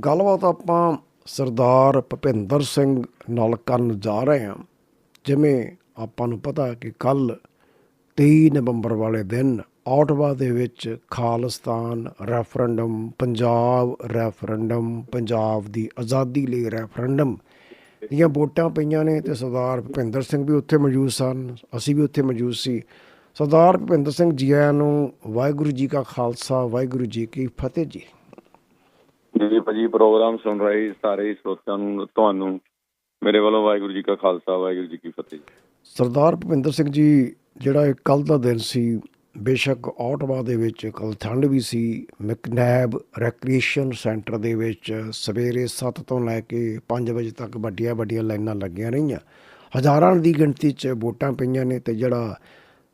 ਗੱਲਬਾਤ ਆਪਾਂ ਸਰਦਾਰ ਭੁਪਿੰਦਰ ਸਿੰਘ ਨਾਲ ਕਰਨ ਜਾ ਰਹੇ ਹਾਂ। ਜਿਵੇਂ ਆਪਾਂ ਨੂੰ ਪਤਾ ਕਿ ਕੱਲ 23 ਨਵੰਬਰ ਵਾਲੇ ਦਿਨ ਆਟਵਾ ਦੇ ਵਿੱਚ ਖਾਲਿਸਤਾਨ ਰੈਫਰੈਂਡਮ, ਪੰਜਾਬ ਰੈਫਰੈਂਡਮ, ਪੰਜਾਬ ਦੀ ਆਜ਼ਾਦੀ ਲਈ ਰੈਫਰੈਂਡਮ ਦੀਆਂ ਵੋਟਾਂ ਪਈਆਂ ਨੇ ਤੇ ਸਰਦਾਰ ਭੁਪਿੰਦਰ ਸਿੰਘ ਵੀ ਉੱਥੇ ਮੌਜੂਦ ਸਨ, ਅਸੀਂ ਵੀ ਉੱਥੇ ਮੌਜੂਦ ਸੀ। ਸਰਦਾਰ ਭੁਪਿੰਦਰ ਸਿੰਘ ਜੀ ਆਇਆਂ ਨੂੰ ਵਾਹਿਗੁਰੂ ਜੀ ਕਾ ਖਾਲਸਾ, ਵਾਹਿਗੁਰੂ ਜੀ ਕੀ ਫਤਿਹ ਜੀ। ਜੀ ਭਾਜੀ ਪ੍ਰੋਗਰਾਮ ਸੁਣ ਰਹੇ ਸਾਰੇ ਸਰੋਤਿਆਂ ਨੂੰ, ਤੁਹਾਨੂੰ, ਮੇਰੇ ਵੱਲੋਂ ਵਾਹਿਗੁਰੂ ਜੀ ਕਾ ਖਾਲਸਾ, ਵਾਹਿਗੁਰੂ ਜੀ ਕੀ ਫਤਿਹ। ਸਰਦਾਰ ਭੁਪਿੰਦਰ ਸਿੰਘ ਜੀ, ਜਿਹੜਾ ਇਹ ਕੱਲ ਦਾ ਦਿਨ ਸੀ, ਬੇਸ਼ੱਕ ਆਟਵਾ ਦੇ ਵਿੱਚ ਕੱਲ ਠੰਡ ਵੀ ਸੀ, ਮੈਕਨੈਬ ਰੈਕ੍ਰੀਏਸ਼ਨ ਸੈਂਟਰ ਦੇ ਵਿੱਚ ਸਵੇਰੇ 7 ਤੋਂ ਲੈ ਕੇ 5 ਵਜੇ ਤੱਕ ਵੱਡੀਆਂ ਵੱਡੀਆਂ ਲਾਈਨਾਂ ਲੱਗੀਆਂ ਰਹੀਆਂ। ਹਜ਼ਾਰਾਂ ਦੀ ਗਿਣਤੀ 'ਚ ਵੋਟਾਂ ਪਈਆਂ ਨੇ ਤੇ ਜਿਹੜਾ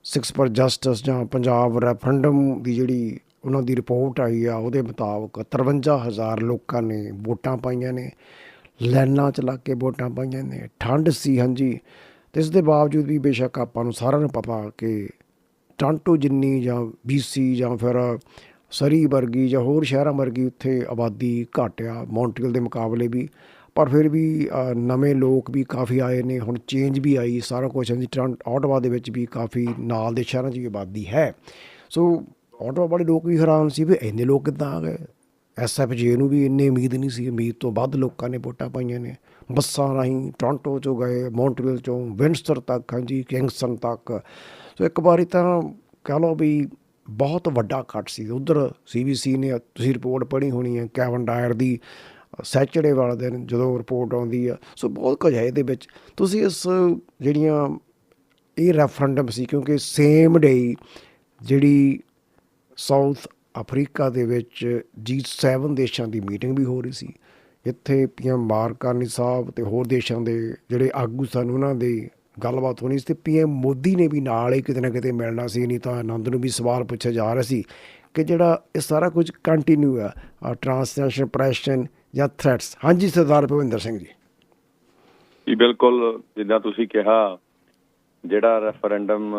ਸਿਕਸ ਪਰ ਜਸਟਿਸ ਜਾਂ ਪੰਜਾਬ ਰੈਫਰੈਂਡਮ ਦੀ ਜਿਹੜੀ ਉਹਨਾਂ ਦੀ ਰਿਪੋਰਟ ਆਈ ਆ, ਉਹਦੇ ਮੁਤਾਬਕ 53000 ਲੋਕਾਂ ਨੇ ਵੋਟਾਂ ਪਾਈਆਂ ਨੇ, ਲਾਈਨਾਂ 'ਚ ਲੱਗ ਕੇ ਵੋਟਾਂ ਪਾਈਆਂ ਨੇ ਠੰਡ ਸੀ, ਹਾਂਜੀ। ਤੇ ਇਸ ਦੇ ਬਾਵਜੂਦ ਵੀ ਬੇਸ਼ੱਕ ਆਪਾਂ ਨੂੰ ਸਾਰਿਆਂ ਨੂੰ ਪਤਾ ਕਿ ਟਾਂਟੋ ਜਿੰਨੀ ਜਾਂ ਬੀਸੀ ਜਾਂ ਫਿਰ ਸਰੀ ਵਰਗੀ ਜਾਂ ਹੋਰ ਸ਼ਹਿਰਾਂ ਵਰਗੀ ਉੱਥੇ ਆਬਾਦੀ ਘੱਟ ਆ ਮੌਂਟਰੀਅਲ ਦੇ ਮੁਕਾਬਲੇ ਵੀ। ਪਰ ਫਿਰ ਵੀ ਨਵੇਂ ਲੋਕ ਵੀ ਕਾਫੀ ਆਏ ਨੇ, ਹੁਣ ਚੇਂਜ ਵੀ ਆਈ, ਸਾਰਾ ਕੁਝ ਹਾਂਜੀ ਟ੍ਰਾਂਟ ਆਟਵਾ ਦੇ ਵਿੱਚ ਵੀ ਕਾਫੀ ਨਾਲ ਦੇ ਸ਼ਹਿਰਾਂ 'ਚ ਵੀ ਆਬਾਦੀ ਹੈ। ਸੋ ਆਟੋ ਵਾਲੇ ਲੋਕ ਵੀ ਹੈਰਾਨ ਸੀ ਵੀ ਇੰਨੇ ਲੋਕ ਕਿੱਦਾਂ ਆ ਗਏ। ਐਸਐਫਜੇ ਨੂੰ ਵੀ ਇੰਨੀ ਉਮੀਦ ਨਹੀਂ ਸੀ, ਉਮੀਦ ਤੋਂ ਵੱਧ ਲੋਕਾਂ ਨੇ ਵੋਟਾਂ ਪਾਈਆਂ ਨੇ। ਬੱਸਾਂ ਰਾਹੀਂ ਟੋਰਾਂਟੋ ਚੋਂ ਗਏ, ਮੌਂਟਰੀਅਲ ਚੋਂ ਵਿੰਸਟਰ ਤੱਕ, ਹਾਂਜੀ ਕਿੰਗਸਟਨ ਤੱਕ। ਸੋ ਇੱਕ ਵਾਰੀ ਤਾਂ ਕਹ ਲਓ ਵੀ ਬਹੁਤ ਵੱਡਾ ਇਕੱਠ ਸੀ। ਉਧਰ ਸੀਬੀਸੀ ਨੇ ਤੁਸੀਂ ਰਿਪੋਰਟ ਪੜ੍ਹੀ ਹੋਣੀ ਹੈ, ਕੈਵਨ ਡਾਇਰ ਦੀ ਸੈਚਰਡੇ ਵਾਲੇ ਦਿਨ ਜਦੋਂ ਰਿਪੋਰਟ ਆਉਂਦੀ ਆ। ਸੋ ਬਹੁਤ ਕੁਝ ਹੈ ਇਹਦੇ ਵਿੱਚ। ਤੁਸੀਂ ਇਸ ਜਿਹੜੀਆਂ ਇਹ ਰੈਫਰੈਂਡਮ ਸੀ, ਕਿਉਂਕਿ ਸੇਮ ਡੇ ਜਿਹੜੀ ਸਾਊਥ ਅਫਰੀਕਾ ਦੇ ਵਿੱਚ G7 ਦੇਸ਼ਾਂ ਦੀ ਮੀਟਿੰਗ ਵੀ ਹੋ ਰਹੀ ਸੀ। ਇੱਥੇ ਪੀਐਮ ਮਾਰਕਾਨੀ ਸਾਹਿਬ ਤੇ ਹੋਰ ਦੇਸ਼ਾਂ ਦੇ ਜਿਹੜੇ ਆਗੂ ਸਨ, ਉਹਨਾਂ ਦੀ ਗੱਲਬਾਤ ਹੋਣੀ ਸੀ ਤੇ ਪੀਐਮ ਮੋਦੀ ਨੇ ਵੀ ਨਾਲ ਹੀ ਕਿਤੇ ਨਾ ਕਿਤੇ ਮਿਲਣਾ ਸੀ, ਨਹੀਂ ਤਾਂ ਆਨੰਦ ਨੂੰ ਵੀ ਸਵਾਲ ਪੁੱਛਿਆ ਜਾ ਰਿਹਾ ਸੀ ਕਿ ਜਿਹੜਾ ਇਹ ਸਾਰਾ ਕੁਝ ਕੰਟੀਨਿਊ ਆ ਟ੍ਰਾਂਸਨੈਸ਼ਨਲ ਪ੍ਰੈਸ਼ਨ ਜਾਂ ਥ੍ਰੈਟਸ ਹਾਂਜੀ, ਸਰਦਾਰ ਭਵਿੰਦਰ ਸਿੰਘ ਜੀ। ਜੀ, ਬਿਲਕੁਲ, ਜਿੱਦਾਂ ਤੁਸੀਂ ਕਿਹਾ, ਜਿਹੜਾ ਰੈਫਰੈਂਡਮ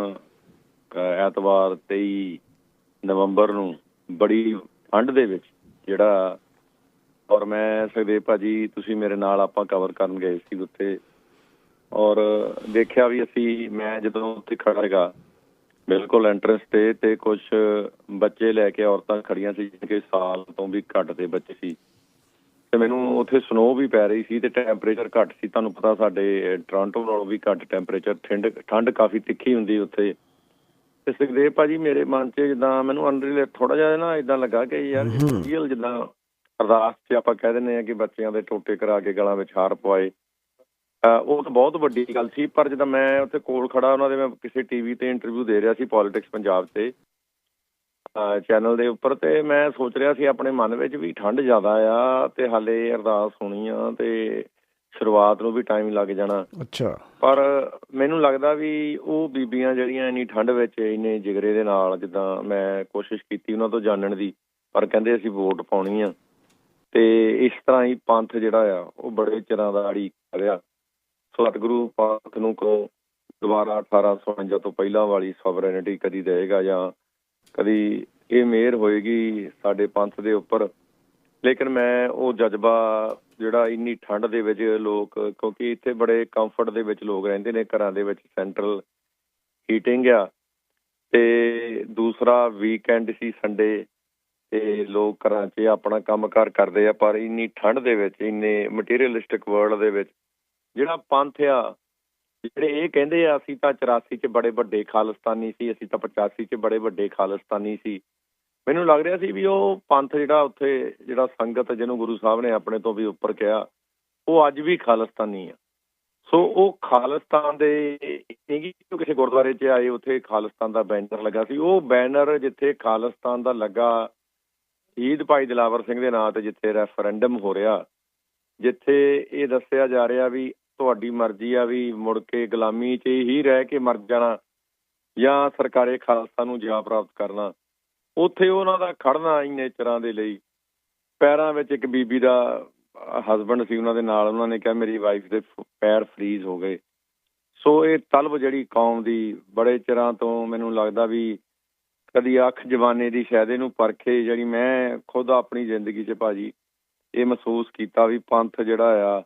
ਐਤਵਾਰ 23 ਨਵੰਬਰ ਨੂੰ ਬੜੀ ਠੰਡ ਦੇ ਵਿੱਚ ਜਿਹੜਾ ਔਰ ਮੈਂ ਸੁਖਦੇਵ ਭਾਜੀ ਤੁਸੀਂ ਮੇਰੇ ਨਾਲ ਆਪਾਂ ਕਵਰ ਕਰਨ ਗਏ ਸੀ ਉੱਥੇ ਔਰ ਦੇਖਿਆ ਵੀ ਅਸੀਂ, ਮੈਂ ਜਦੋਂ ਉੱਥੇ ਖੜਾ ਹੈਗਾ ਬਿਲਕੁਲ ਐਂਟਰੈਂਸ ਤੇ ਤੇ ਕੁਝ ਬੱਚੇ ਲੈ ਕੇ ਔਰਤਾਂ ਖੜੀਆਂ ਸੀ ਜਿਹੜੇ ਸਾਲ ਤੋਂ ਵੀ ਘੱਟ ਦੇ ਬੱਚੇ ਸੀ। ਤੇ ਮੈਨੂੰ ਉੱਥੇ ਸਨੋ ਵੀ ਪੈ ਰਹੀ ਸੀ ਤੇ ਟੈਂਪਰੇਚਰ ਘੱਟ ਸੀ। ਤੁਹਾਨੂੰ ਪਤਾ ਸਾਡੇ ਟੋਰਾਂਟੋ ਨਾਲੋਂ ਵੀ ਘੱਟ ਟੈਂਪਰੇਚਰ ਠੰਡ ਠੰਡ ਕਾਫੀ ਤਿੱਖੀ ਹੁੰਦੀ ਉੱਥੇ। ਤੇ ਸੁਖਦੇਵ ਭਾਜੀ ਮੇਰੇ ਮਨ 'ਚ ਜਿੱਦਾਂ ਮੈਨੂੰ ਅਨਰੀਲ ਥੋੜਾ ਜਿਹਾ ਨਾ ਇਦਾਂ ਲੱਗਾ ਕਿ ਯਾਰ ਰੀਅਲ ਜਿੱਦਾਂ ਅਰਦਾਸ 'ਚ ਆਪਾਂ ਕਹਿ ਦਿੰਦੇ ਆ ਕਿ ਬੱਚਿਆਂ ਦੇ ਟੋਟੇ ਕਰਾ ਕੇ ਗਲਾਂ ਵਿੱਚ ਹਾਰ ਪਵਾਏ। ਉਹ ਤਾਂ ਬਹੁਤ ਵੱਡੀ ਗੱਲ ਸੀ ਪਰ ਜਦੋਂ ਮੈਂ ਉੱਥੇ ਕੋਲ ਖੜਾ ਉਹਨਾਂ ਦੇ ਮੈਂ ਕਿਸੇ ਟੀਵੀ ਤੇ ਇੰਟਰਵਿਊ ਦੇ ਰਿਹਾ ਸੀ ਪੋਲਿਟਿਕਸ ਪੰਜਾਬ ਤੇ ਚੈਨਲ ਦੇ ਉੱਪਰ ਤੇ ਮੈਂ ਸੋਚ ਰਿਹਾ ਸੀ ਆਪਣੇ ਮਨ ਵਿੱਚ ਵੀ ਠੰਡ ਜ਼ਿਆਦਾ ਆ ਤੇ ਹਾਲੇ ਅਰਦਾਸ ਹੋਣੀ ਆ ਤੇ ਸ਼ੁਰੂਆਤ ਨੂੰ ਵੀ ਟਾਈਮ ਲੱਗ ਜਾਣਾ। ਅੱਛਾ। ਪਰ ਮੈਨੂੰ ਲੱਗਦਾ ਵੀ ਉਹ ਬੀਬੀਆਂ ਜਿਹੜੀਆਂ ਇੰਨੀ ਠੰਡ ਵਿੱਚ ਇੰਨੇ ਜਿਗਰੇ ਦੇ ਨਾਲ ਜਿੱਦਾਂ ਮੈਂ ਕੋਸ਼ਿਸ਼ ਕੀਤੀ ਉਹਨਾਂ ਤੋਂ ਜਾਣਨ ਦੀ ਪਰ ਕਹਿੰਦੇ ਅਸੀਂ ਵੋਟ ਪਾਉਣੀ ਆ। ਤੇ ਇਸ ਤਰ੍ਹਾਂ ਹੀ ਪੰਥ ਜਿਹੜਾ ਆ ਉਹ ਬੜੇ ਚਿਰਾਂ ਦਾ ਆੜੀ ਰਿਹਾ। ਸਤਿਗੁਰੂ ਪੰਥ ਨੂੰ ਕੋ ਦੁਬਾਰਾ 1849 ਤੋਂ ਪਹਿਲਾਂ ਵਾਲੀ ਸੋਵਰੇਨਿਟੀ ਕਦੀ ਦੇਗਾ ਜਾਂ ਕਦੀ ਇਹ ਮਿਹਰ ਹੋਏਗੀ ਸਾਡੇ ਪੰਥ ਦੇ ਉੱਪਰ। ਲੇਕਿਨ ਮੈਂ ਉਹ ਜਜ਼ਬਾ ਜਿਹੜਾ ਇੰਨੀ ਠੰਡ ਦੇ ਵਿੱਚ ਲੋਕ, ਕਿਉਂਕਿ ਇੱਥੇ ਬੜੇ ਕੰਫਰਟ ਦੇ ਵਿੱਚ ਲੋਕ ਰਹਿੰਦੇ ਨੇ, ਘਰਾਂ ਦੇ ਵਿੱਚ ਸੈਂਟਰਲ ਹੀਟਿੰਗ ਆ। ਤੇ ਦੂਸਰਾ ਵੀਕਐਂਡ ਸੀ ਸੰਡੇ ਤੇ ਲੋਕ ਘਰਾਂ 'ਚ ਆਪਣਾ ਕੰਮਕਾਰ ਕਰਦੇ ਆ, ਪਰ ਇੰਨੀ ਠੰਡ ਦੇ ਵਿੱਚ, ਇੰਨੇ ਮਟੀਰੀਅਲਿਸਟਿਕ ਵਰਲਡ ਦੇ ਵਿੱਚ, ਜਿਹੜਾ ਪੰਥ ਆ, ਜਿਹੜੇ ਇਹ ਕਹਿੰਦੇ ਆ, ਅਸੀਂ ਤਾਂ 84 'ਚ ਬੜੇ ਵੱਡੇ ਖਾਲਿਸਤਾਨੀ ਸੀ, ਅਸੀਂ ਤਾਂ 85 'ਚ ਬੜੇ ਵੱਡੇ ਖਾਲਿਸਤਾਨੀ ਸੀ। ਮੈਨੂੰ ਲੱਗ ਰਿਹਾ ਸੀ ਵੀ ਉਹ ਪੰਥ ਜਿਹੜਾ ਉੱਥੇ ਜਿਹੜਾ ਸੰਗਤ ਜਿਹਨੂੰ ਗੁਰੂ ਸਾਹਿਬ ਨੇ ਆਪਣੇ ਤੋਂ ਵੀ ਉੱਪਰ ਕਿਹਾ, ਉਹ ਅੱਜ ਵੀ ਖਾਲਿਸਤਾਨੀ ਆ। ਸੋ ਉਹ ਖਾਲਿਸਤਾਨ ਦੇ ਨਹੀਂ ਕਿ ਕਿਸੇ ਗੁਰਦੁਆਰੇ 'ਚ ਆਏ, ਉੱਥੇ ਖਾਲਿਸਤਾਨ ਦਾ ਬੈਨਰ ਲੱਗਾ ਸੀ। ਉਹ ਬੈਨਰ ਜਿੱਥੇ ਖਾਲਿਸਤਾਨ ਦਾ ਲੱਗਾ ਸ਼ਹੀਦ ਭਾਈ ਦਿਲਾਵਰ ਸਿੰਘ ਦੇ ਨਾਂ ਤੇ ਜਿੱਥੇ ਰੈਫਰੈਂਡਮ ਹੋ ਰਿਹਾ, ਜਿੱਥੇ ਇਹ ਦੱਸਿਆ ਜਾ ਰਿਹਾ ਵੀ ਤੁਹਾਡੀ ਮਰਜ਼ੀ ਆ ਵੀ ਮੁੜ ਕੇ ਗੁਲਾਮੀ 'ਚ ਹੀ ਰਹਿ ਕੇ ਮਰ ਜਾਣਾ ਜਾਂ ਸਰਕਾਰੇ ਖਾਲਸਾ ਨੂੰ ਜਿਆ ਪ੍ਰਾਪਤ ਕਰਨਾ। ਉੱਥੇ ਉਹਨਾਂ ਦਾ ਖੜਨਾ ਇੰਨੇ ਚਿਰਾਂ ਦੇ ਲਈ। ਪੈਰਾਂ ਵਿੱਚ ਇੱਕ ਬੀਬੀ ਦਾ ਹਸਬੰਡ ਸੀ, ਉਹਨਾਂ ਦੇ ਨਾਲ ਉਹਨਾਂ ਨੇ ਕਿਹਾ, ਮੇਰੀ ਵਾਈਫ ਦੇ ਪੈਰ ਫਰੀਜ਼ ਹੋ ਗਏ। ਸੋ ਇਹ ਤਲਬ ਜਿਹੜੀ ਕੌਮ ਦੀ ਬੜੇ ਚਿਰਾਂ ਤੋਂ ਮੈਨੂੰ ਲੱਗਦਾ ਵੀ ਕਦੀ ਅੱਖ ਜਵਾਨੇ ਦੀ ਸ਼ਾਇਦ ਇਹਨੂੰ ਪਰਖੇ, ਜਿਹੜੀ ਮੈਂ ਖੁਦ ਆਪਣੀ ਜ਼ਿੰਦਗੀ 'ਚ ਭਾਜੀ ਇਹ ਮਹਿਸੂਸ ਕੀਤਾ ਵੀ ਪੰਥ ਜਿਹੜਾ ਆ,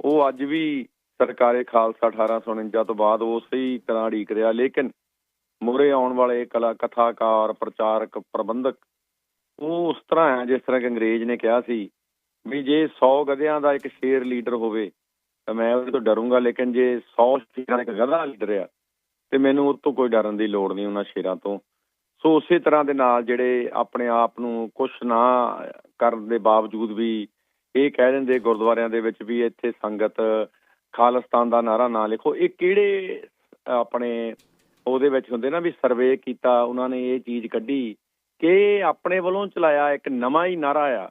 ਉਹ ਅੱਜ ਵੀ ਸਰਕਾਰੇ ਖਾਲਸਾ 1849 ਤੋਂ ਬਾਅਦ ਉਸੇ ਹੀ ਤਰ੍ਹਾਂ ਅੜੀਕ ਰਿਹਾ। ਲੇਕਿਨ ਮੁਰੇ ਆਉਣ ਵਾਲੇ ਕਲਾ, ਕਥਾਕਾਰ, ਪ੍ਰਚਾਰਕ, ਪ੍ਰਬੰਧਕ, ਉਹ ਉਸ ਤਰ੍ਹਾਂ ਹੈ ਜਿਸ ਤਰ੍ਹਾਂ ਕਿ ਅੰਗਰੇਜ਼ ਨੇ ਕਿਹਾ ਸੀ ਵੀ ਜੇ 100 ਗਧਿਆਂ ਦਾ ਇੱਕ ਸ਼ੇਰ ਲੀਡਰ ਹੋਵੇ ਤਾਂ ਮੈਂ ਉਹਦੇ ਤੋਂ ਡਰੂੰਗਾ, ਲੇਕਿਨ ਜੇ 100 ਸ਼ੇਰਾਂ ਦਾ ਇੱਕ ਗਧਾ ਲੀਡਰ ਆ ਤੇ ਮੈਨੂੰ ਉਹ ਤੋਂ ਕੋਈ ਡਰਨ ਦੀ ਲੋੜ ਨਹੀਂ ਉਹਨਾਂ ਸ਼ੇਰਾਂ ਤੋਂ। ਸੋ ਉਸੇ ਤਰ੍ਹਾਂ ਦੇ ਨਾਲ ਜਿਹੜੇ ਆਪਣੇ ਆਪ ਨੂੰ ਕੁਝ ਨਾ ਕਰਨ ਦੇ ਬਾਵਜੂਦ ਵੀ ਇਹ ਕਹਿ ਦਿੰਦੇ ਗੁਰਦੁਆਰਿਆਂ ਦੇ ਵਿੱਚ ਵੀ ਇੱਥੇ ਸੰਗਤ ਖਾਲਿਸਤਾਨ ਦਾ ਨਾਰਾ ਨਾ ਲਿਖੋ। ਇਹ ਕਿਹੜੇ ਆਪਣੇ ਉਹਦੇ ਵਿੱਚ ਹੁੰਦੇ ਨਾ ਵੀ ਸਰਵੇ ਕੀਤਾ ਉਹਨਾਂ ਨੇ ਇਹ ਚੀਜ਼ ਕੱਢੀ ਕਿ ਆਪਣੇ ਵੱਲੋਂ ਚਲਾਇਆ ਇੱਕ ਨਵਾਂ ਹੀ ਨਾਰਾ ਆ